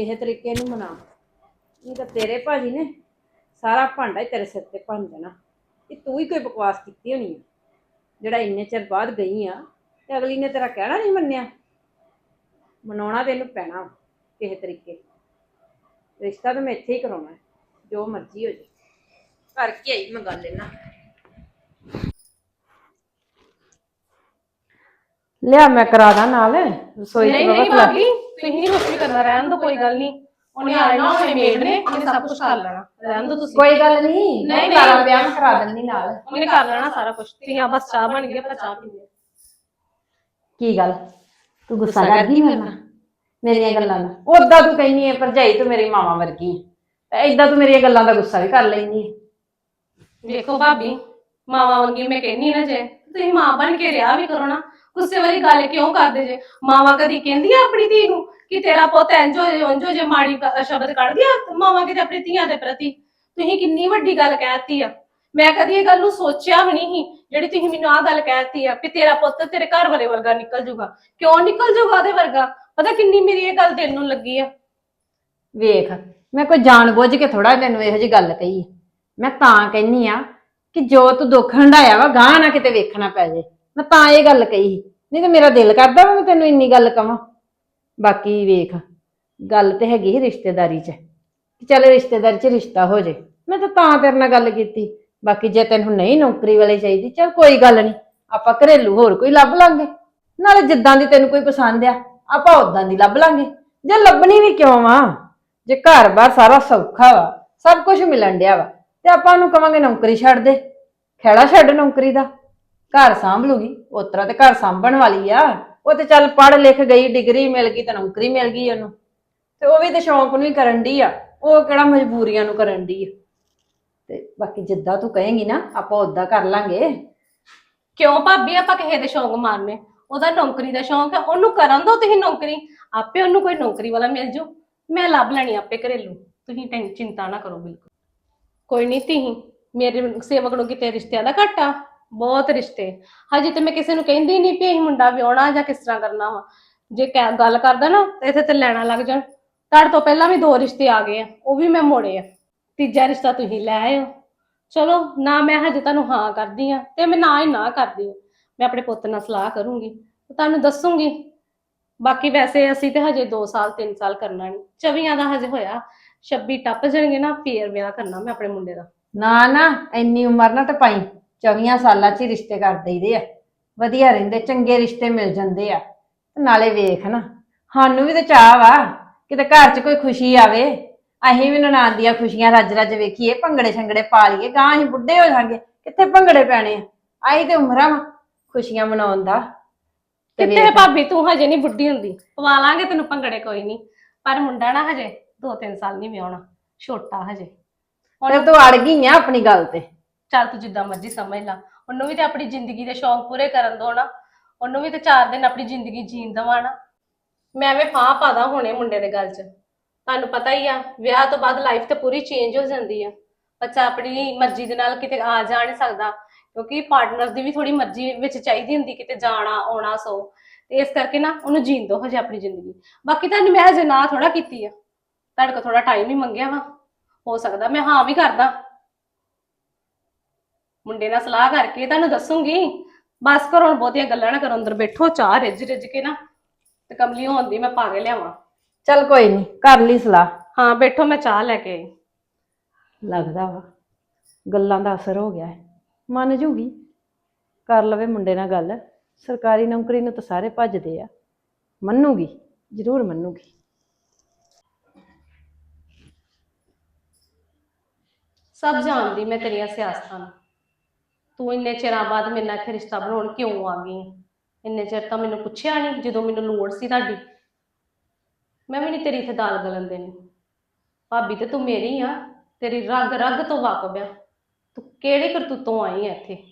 ਕਿਸੇ ਤਰੀਕੇ ਨੂੰ ਮਨਾ। ਨਹੀਂ ਤਾਂ ਤੇਰੇ ਭਾਜੀ ਨੇ ਸਾਰਾ ਭਾਂਡਾ ਹੀ ਤੇਰੇ ਸਿਰ ਤੇ ਭੰਨ ਦੇਣਾ। ਇਹ ਤੂੰ ਹੀ ਕੋਈ ਬਕਵਾਸ ਕੀਤੀ ਹੋਣੀ ਹੈ ਜਿਹੜਾ ਇੰਨੇ ਚਿਰ ਬਾਅਦ ਗਈ ਆ ਤੇ ਅਗਲੀ ਨੇ ਤੇਰਾ ਕਹਿਣਾ ਨਹੀਂ ਮੰਨਿਆ। ਮਨਾਉਣਾ ਤੈਨੂੰ ਪੈਣਾ ਕਿਸੇ ਤਰੀਕੇ ਰਿਸ਼ਤਾ ਤਾਂ ਮੈਂ ਇੱਥੇ ਹੀ ਕਰਾਉਣਾ ਹੈ, ਜੋ ਮਰਜ਼ੀ ਹੋ ਜੇ ਕਰਕੇ ਆਈ ਮੈਂ ਗੱਲ ਇਹਨਾਂ ਲਿਆ ਮੈਂ ਕਰਾ ਦਾਂ ਨਾਲ। ਰਸੋਈ ਨਹੀਂ ਨਹੀਂ ਭਾਬੀ ਤੁਸੀਂ ਨਹੀਂ ਕੁਝ ਵੀ ਕਰਨਾ ਰਹਿਣ ਦੋ ਕੋਈ ਗੱਲ ਨਹੀਂ। ਉਹਨੇ ਆ ਜਾਣਾ ਉਹਨੇ ਮੇਡ ਨੇ ਉਹਨੇ ਸਭ ਕੁਝ ਕਰ ਲੈਣਾ। ਰਹਿਣ ਦੋ ਤੁਸੀਂ। ਕੋਈ ਗੱਲ ਨਹੀਂ ਨਹੀਂ, ਕਰਾ। ਵਿਆਹ ਮੈਂ ਕਰਾ ਦਿੰਦੀ ਨਾਲ। ਉਹਨੇ ਕਰ ਲੈਣਾ ਸਾਰਾ ਕੁਝ ਤੁਸੀਂ ਆ ਬਸ ਚਾਹ ਬਣ ਗਈ ਆਪਾਂ ਚਾਹ ਪੀਂਦੇ। ਕੀ ਗੱਲ? ਤੂੰ ਗੁੱਸਾ ਕਰਦੀ ਮੇਰੇ ਨਾਲ? ਮੇਰੀਆਂ ਗੱਲਾਂ ਦਾ। ਉਦਾਂ ਤੂੰ ਕਹਿੰਦੀ ਹੈ ਭਰਜਾਈ ਤੂੰ ਮੇਰੀ ਮਾਵਾ ਵਰਗੀ ਹੈ ਏਦਾਂ ਤੂੰ ਮੇਰੀਆਂ ਗੱਲਾਂ ਦਾ ਗੁੱਸਾ ਵੀ ਕਰ ਲੈਂਦੀ ਹੈ ਵੇਖੋ ਭਾਬੀ ਮਾਵਾ ਵਾਂਗੀ ਮੈਂ ਕਹਿੰਨੀ ਨਾ ਜੇ। ਤੁਸੀਂ ਮਾਂ ਬਣ ਕੇ ਰਿਹਾ ਵੀ ਕਰੋ ਨਾ। ਗੁੱਸੇ ਵਾਲੀ ਗੱਲ ਕਿਉਂ ਕਰਦੇ ਜੇ? ਮਾਵਾ ਕਦੀ ਕਹਿੰਦੀ ਆ ਆਪਣੀ ਧੀ ਨੂੰ ਕਿ ਤੇਰਾ ਪੁੱਤ ਇੰਜ ਹੋ ਜੇ, ਉਂਝ ਹੋ ਜੇ, ਮਾੜੀ ਕ- ਸ਼ਬਦ ਕੱਢਦੀ ਆ ਮਾਵਾ ਕਿਤੇ ਆਪਣੀ ਧੀਆਂ ਦੇ ਪ੍ਰਤੀ? ਤੁਸੀਂ ਕਿੰਨੀ ਵੱਡੀ ਗੱਲ ਕਹਿਤੀ ਆ। ਮੈਂ ਕਦੀ ਇਹ ਗੱਲ ਨੂੰ ਸੋਚਿਆ ਵੀ ਨਹੀਂ ਸੀ, ਜਿਹੜੀ ਤੁਸੀਂ ਮੈਨੂੰ ਆਹ ਗੱਲ ਕਹਿਤੀ ਆ ਕਿ ਤੇਰਾ ਪੁੱਤ ਤੇਰੇ ਘਰ ਵਾਲੇ ਵਰਗਾ ਨਿਕਲ ਜੂਗਾ। ਕਿਉਂ ਨਿਕਲ ਜੂਗਾ ਉਹਦੇ ਵਰਗਾ? ਪਤਾ ਕਿੰਨੀ ਮੇਰੀ ਇਹ ਗੱਲ ਦਿਲ ਨੂੰ ਲੱਗੀ ਆ। ਵੇਖ, ਮੈਂ ਕੋਈ ਜਾਣ ਬੁੱਝ ਕੇ ਥੋੜਾ ਤੈਨੂੰ ਇਹੋ ਜੀ ਗੱਲ ਕਹੀ। ਹੈ। ਮੈਂ ਤਾਂ ਕਹਿੰਨੀ ਆ ਕਿ ਜੋ ਤੂੰ ਦੁੱਖ ਹੰਡਾਇਆ ਵਾ, ਗਾਹ ਨਾ ਕਿਤੇ ਵੇਖਣਾ ਪੈ ਜੇ। ਮੈਂ ਤਾਂ ਇਹ ਗੱਲ ਕਹੀ ਸੀ। ਨਹੀਂ ਤੇ ਮੇਰਾ ਦਿਲ ਕਰਦਾ ਵਾ ਮੈਂ ਤੈਨੂੰ ਇੰਨੀ ਗੱਲ ਕਵਾਂ। ਬਾਕੀ ਵੇਖ, ਗੱਲ ਤੇ ਹੈਗੀ ਸੀ ਰਿਸ਼ਤੇਦਾਰੀ 'ਚ। ਕਿ ਚੱਲ ਰਿਸ਼ਤੇਦਾਰੀ 'ਚ ਰਿਸ਼ਤਾ ਹੋ ਜੇ। ਮੈਂ ਤਾਂ ਤਾਂ ਤੇਰੇ ਨਾਲ ਗੱਲ ਕੀਤੀ। ਬਾਕੀ ਜੇ ਤੈਨੂੰ ਨਹੀਂ ਨੌਕਰੀ ਵਾਲੀ ਚਾਹੀਦੀ, ਚੱਲ ਕੋਈ ਗੱਲ ਨਹੀਂ। ਆਪਾਂ ਘਰੇਲੂ ਹੋਰ ਕੋਈ ਲੱਭ ਲਾਂਗੇ। ਨਾਲੇ ਜਿੱਦਾਂ ਦੀ ਤੈਨੂੰ ਕੋਈ ਪਸੰਦ ਆ, ਆਪਾਂ ਉਦਾਂ ਦੀ ਲੱਭ ਲਾਂਗੇ। ਜੇ ਲੱਭਣੀ ਵੀ ਕਿਉਂ ਵਾ? ਜੇ ਘਰ-ਬਾਰ ਸਾਰਾ ਸੌਖਾ ਵਾ, ਸਭ ਕੁਝ ਮਿਲਣ ਡਿਆ ਵਾ, ਤੇ ਆਪਾਂ ਉਹਨੂੰ ਕਵਾਂਗੇ ਨੌਕਰੀ ਛੱਡ ਦੇ। ਖੇੜਾ ਛੱਡ ਨੌਕਰੀ ਦਾ। ਘਰ ਸਾਂਭ ਲੂਗੀ ਉਤਰਾ ਤੇ ਘਰ ਸਾਂਭਣ ਵਾਲੀ ਆ। ਉਹ ਤੇ ਚੱਲ ਪੜ੍ਹ ਲਿਖ ਗਈ, ਡਿਗਰੀ ਮਿਲ ਗਈ ਤੇ ਨੌਕਰੀ ਮਿਲ ਗਈ ਉਹਨੂੰ। ਤੇ ਉਹ ਵੀ ਤੇ ਸ਼ੌਂਕ ਨੂੰ ਹੀ ਕਰਨ ਦੀ ਆ। ਉਹ ਕਿਹੜਾ ਮਜਬੂਰੀਆਂ ਨੂੰ ਕਰਨ ਦੀ ਆ। ਤੇ ਬਾਕੀ ਜਿੱਦਾਂ ਤੂੰ ਕਹੇਂਗੀ ਨਾ, ਆਪਾਂ ਉਦਾਂ ਕਰ ਲਾਂਗੇ। ਕਿਉਂ ਭਾਬੀ, ਆਪਾਂ ਕਿਸੇ ਦੇ ਸ਼ੌਂਕ ਮਾਰਨੇ? ਉਹਦਾ ਨੌਕਰੀ ਦਾ ਸ਼ੌਂਕ ਹੈ, ਉਹਨੂੰ ਕਰਨ ਦੋ ਤੁਸੀਂ ਨੌਕਰੀ। ਆਪੇ ਉਹਨੂੰ ਕੋਈ ਨੌਕਰੀ ਵਾਲਾ ਮਿਲ ਜੂ। ਮੈਂ ਲੱਭ ਲੈਣੀ ਆਪੇ ਘਰੇਲੂ। ਤੁਸੀਂ ਟੈਨ ਚਿੰਤਾ ਨਾ ਕਰੋ, ਬਿਲਕੁਲ। ਕੋਈ ਨਹੀਂ ਤੁਸੀਂ ਮੇਰੇ ਸੇਵਕ ਨੂੰ ਕਿਤੇ ਰਿਸ਼ਤਿਆਂ ਦਾ ਘਾਟਾ। ਬਹੁਤ ਰਿਸ਼ਤੇ। ਹਜੇ ਤੇ ਮੈਂ ਕਿਸੇ ਨੂੰ ਕਹਿੰਦੀ ਨਹੀਂ ਵੀ ਅਸੀਂ ਮੁੰਡਾ ਵਿਆਹਣਾ ਜਾਂ ਕਿਸ ਤਰ੍ਹਾਂ ਕਰਨਾ ਵਾ। ਜੇ ਕਹਿ- ਗੱਲ ਕਰਦਾ ਨਾ, ਤੇ ਇੱਥੇ ਤੇ ਲੈਣਾ ਲੱਗ ਜਾਣ। ਤੁਹਾਡੇ ਤੋਂ ਪਹਿਲਾਂ ਵੀ ਦੋ ਰਿਸ਼ਤੇ ਆ ਗਏ ਆ, ਉਹ ਵੀ ਮੈਂ ਮੋੜੇ ਆ। ਤੀਜਾ ਰਿਸ਼ਤਾ ਤੁਸੀਂ ਲੈ ਆਇਓ ਚਲੋ, ਨਾ ਮੈਂ ਹਜੇ ਤੁਹਾਨੂੰ ਹਾਂ ਕਰਦੀ ਆ, ਤੇ ਮੈਂ ਨਾ ਹੀ ਨਾ ਕਰਦੀ। ਆ ਮੈਂ ਆਪਣੇ ਪੁੱਤ ਨਾਲ ਸਲਾਹ ਕਰੂੰਗੀ, ਤੇ ਤੁਹਾਨੂੰ ਦੱਸੂੰਗੀ। ਬਾਕੀ ਵੈਸੇ ਅਸੀਂ ਤੇ ਹਜੇ 2 ਸਾਲ 3 ਸਾਲ ਕਰਨਾ ਨਹੀਂ ਚਵੀਆਂ ਦਾ ਹਜੇ ਹੋਇਆ। 26 ਟੱਪ ਜਾਣਗੇ ਨਾ, ਫੇਰ ਵਿਆਹ ਕਰਨਾ ਮੈਂ ਆਪਣੇ ਮੁੰਡੇ ਦਾ। ਨਾ ਨਾ, ਇੰਨੀ ਉਮਰ ਨਾ ਟਪਾਈ। 24 ਸਾਲਾਂ 'ਚ ਹੀ ਰਿਸ਼ਤੇ ਕਰ ਦਈਦੇ ਆ। ਵਧੀਆ ਰਹਿੰਦੇ ਚੰਗੇ ਰਿਸ਼ਤੇ ਮਿਲ ਜਾਂਦੇ ਆ। ਤੇ ਨਾਲੇ ਵੇਖ ਨਾ ਸਾਨੂੰ ਵੀ ਤੇ ਚਾਹ ਵਾ ਕਿਤੇ ਘਰ 'ਚ ਕੋਈ ਖੁਸ਼ੀ ਆਵੇ। ਅਸੀਂ ਵੀ ਨਨਾਣ ਦੀਆਂ ਖੁਸ਼ੀਆਂ ਰੱਜ ਰੱਜ ਵੇਖੀਏ ਭੰਗੜੇ ਛੰਗੜੇ ਪਾ ਲਈਏ ਗਾਂ ਅਸੀਂ ਬੁੱਢੇ ਹੋ ਜਾਾਂਗੇ ਕਿੱਥੇ ਭੰਗੜੇ ਪੈਣੇ ਆ? ਆਈ ਤੇ ਉਮਰਾਂ ਵਾ ਖੁਸ਼ੀਆਂ ਮਨਾਉਣ ਦਾ। ਤੇ ਕਿੱਥੇ ਵੇਖ, ਭਾਬੀ ਤੂੰ ਹਜੇ ਨਹੀਂ ਬੁੱਢੀ ਹੁੰਦੀ। ਪਵਾ ਲਾਂਗੇ ਤੈਨੂੰ ਭੰਗੜੇ ਕੋਈ ਨਹੀਂ। ਪਰ ਮੁੰਡਾ ਨਾ ਹਜੇ 2-3 ਸਾਲ ਨਹੀਂ ਵਿਆਹਣਾ ਛੋਟਾ ਹਜੇ। ਤੇ ਤੂੰ ਅੜ ਗਈ ਆ ਆਪਣੀ ਗੱਲ ਤੇ। ਚੱਲ ਤੂੰ ਜਿੱਦਾਂ ਮਰਜ਼ੀ ਸਮਝ ਲੈ। ਉਹਨੂੰ ਵੀ ਤੇ ਆਪਣੀ ਜ਼ਿੰਦਗੀ ਦੇ ਸ਼ੌਂਕ ਪੂਰੇ ਕਰਨ ਦੋ ਨਾ। ਉਹਨੂੰ ਵੀ ਤੇ ਚਾਰ ਦਿਨ ਆਪਣੀ ਜ਼ਿੰਦਗੀ ਜੀਣ ਦੇਵਾਂ ਨਾ। ਮੈਂ ਐਵੇਂ ਫਾਹ ਪਾਦਾ ਹੁਣੇ ਮੁੰਡੇ ਦੇ ਗੱਲ 'ਚ। ਤੁਹਾਨੂੰ ਪਤਾ ਹੀ ਆ, ਵਿਆਹ ਤੋਂ ਬਾਅਦ ਲਾਈਫ ਤੇ ਪੂਰੀ ਚੇਂਜ ਹੋ ਜਾਂਦੀ ਆ। ਬੱਚਾ ਆਪਣੀ ਮਰਜ਼ੀ ਦੇ ਨਾਲ ਕਿਤੇ ਆ ਜਾ ਨਹੀਂ ਸਕਦਾ। ਕਿਉਂਕਿ ਪਾਰਟਨਰ ਦੀ ਵੀ ਥੋੜੀ ਮਰਜ਼ੀ ਵਿੱਚ ਚਾਹੀਦੀ ਹੁੰਦੀ, ਕਿਤੇ ਜਾਣਾ, ਆਉਣਾ, ਸੋ। ਤੇ ਇਸ ਕਰਕੇ ਨਾ ਉਹਨੂੰ ਜੀਣ ਦੋ ਹਜੇ ਆਪਣੀ ਜ਼ਿੰਦਗੀ। ਬਾਕੀ ਤੁਹਾਨੂੰ ਮੈਂ ਹਜੇ ਨਾ ਥੋੜਾ ਕੀਤੀ ਆ। ਤੁਹਾਡੇ ਕੋਲ ਥੋੜਾ ਟਾਈਮ ਹੀ ਮੰਗਿਆ ਵਾ। ਹੋ ਸਕਦਾ ਮੈਂ ਹਾਂ ਵੀ ਕਰਦਾ। ਮੁੰਡੇ ਨਾਲ ਸਲਾਹ ਕਰਕੇ ਤੁਹਾਨੂੰ ਦੱਸੂਗੀ। ਬਸ ਕਰੋ ਹੁਣ ਬਹੁਤੀਆਂ ਗੱਲਾਂ ਨਾ ਕਰੋ ਅੰਦਰ ਬੈਠੋ ਚਾਹ ਰਿੱਝ ਰਿੱਝ ਕੇ ਨਾ। ਤੇ ਕਮਲੀ ਹੁੰਦੀ ਮੈਂ ਪਾ ਕੇ ਲਿਆਵਾਂ। ਚੱਲ ਕੋਈ ਨਹੀਂ ਕਰ ਲਈ ਸਲਾਹ। ਹਾਂ ਬੈਠੋ ਮੈਂ ਚਾਹ ਲੈ ਕੇ ਆਈ। ਲੱਗਦਾ ਵਾ ਗੱਲਾਂ ਦਾ ਅਸਰ ਹੋ ਗਿਆ ਹੈ। ਮੰਨ ਜੂਗੀ। ਕਰ ਲਵੇ ਮੁੰਡੇ ਨਾਲ ਗੱਲ। ਸਰਕਾਰੀ ਨੌਕਰੀ ਨੂੰ ਤਾਂ ਸਾਰੇ ਭੱਜਦੇ ਆ। ਮੰਨੂਗੀ ਜ਼ਰੂਰ ਮੰਨੂਗੀ। ਸਭ ਜਾਣਦੀ ਮੈਂ ਤੇਰੀਆਂ ਸਿਆਸਤਾਂ ਨੂੰ। ਤੂੰ ਇੰਨੇ ਚਿਰਾਂ ਬਾਅਦ ਮੇਰੇ ਨਾਲ ਇੱਥੇ ਰਿਸ਼ਤਾ ਬਣਾਉਣ ਕਿਉਂ ਆ ਗਈ? ਇੰਨੇ ਚਿਰ ਤਾਂ ਮੈਨੂੰ ਪੁੱਛਿਆ ਨਹੀਂ ਜਦੋਂ ਮੈਨੂੰ ਲੋੜ ਸੀ ਤੁਹਾਡੀ। ਮੈਂ ਵੀ ਨਹੀਂ ਤੇਰੀ ਇੱਥੇ ਦਾਲ ਗਲਨ ਦੇਣੀ। ਭਾਬੀ ਤੇ ਤੂੰ ਮੇਰੀ ਆ, ਤੇਰੀ ਰਗ ਰਗ ਤੋਂ ਵਾਕਬ ਆ। ਤੂੰ ਕਿਹੜੇ ਕਰਤੂਤੋਂ ਆਈ ਆ ਇੱਥੇ?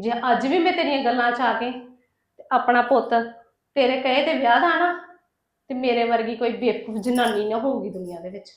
ਜੇ ਅੱਜ ਵੀ ਮੈਂ ਤੇਰੀਆਂ ਗੱਲਾਂ ਚ ਆ ਕੇ ਤੇ ਆਪਣਾ ਪੁੱਤ ਤੇਰੇ ਕਹੇ ਤੇ ਵਿਆਹ ਦਾ ਨਾ, ਤੇ ਮੇਰੇ ਵਰਗੀ ਕੋਈ ਬੇਵਕੂਫ ਜਨਾਨੀ ਨਾ ਹੋਊਗੀ ਦੁਨੀਆ ਦੇ ਵਿੱਚ।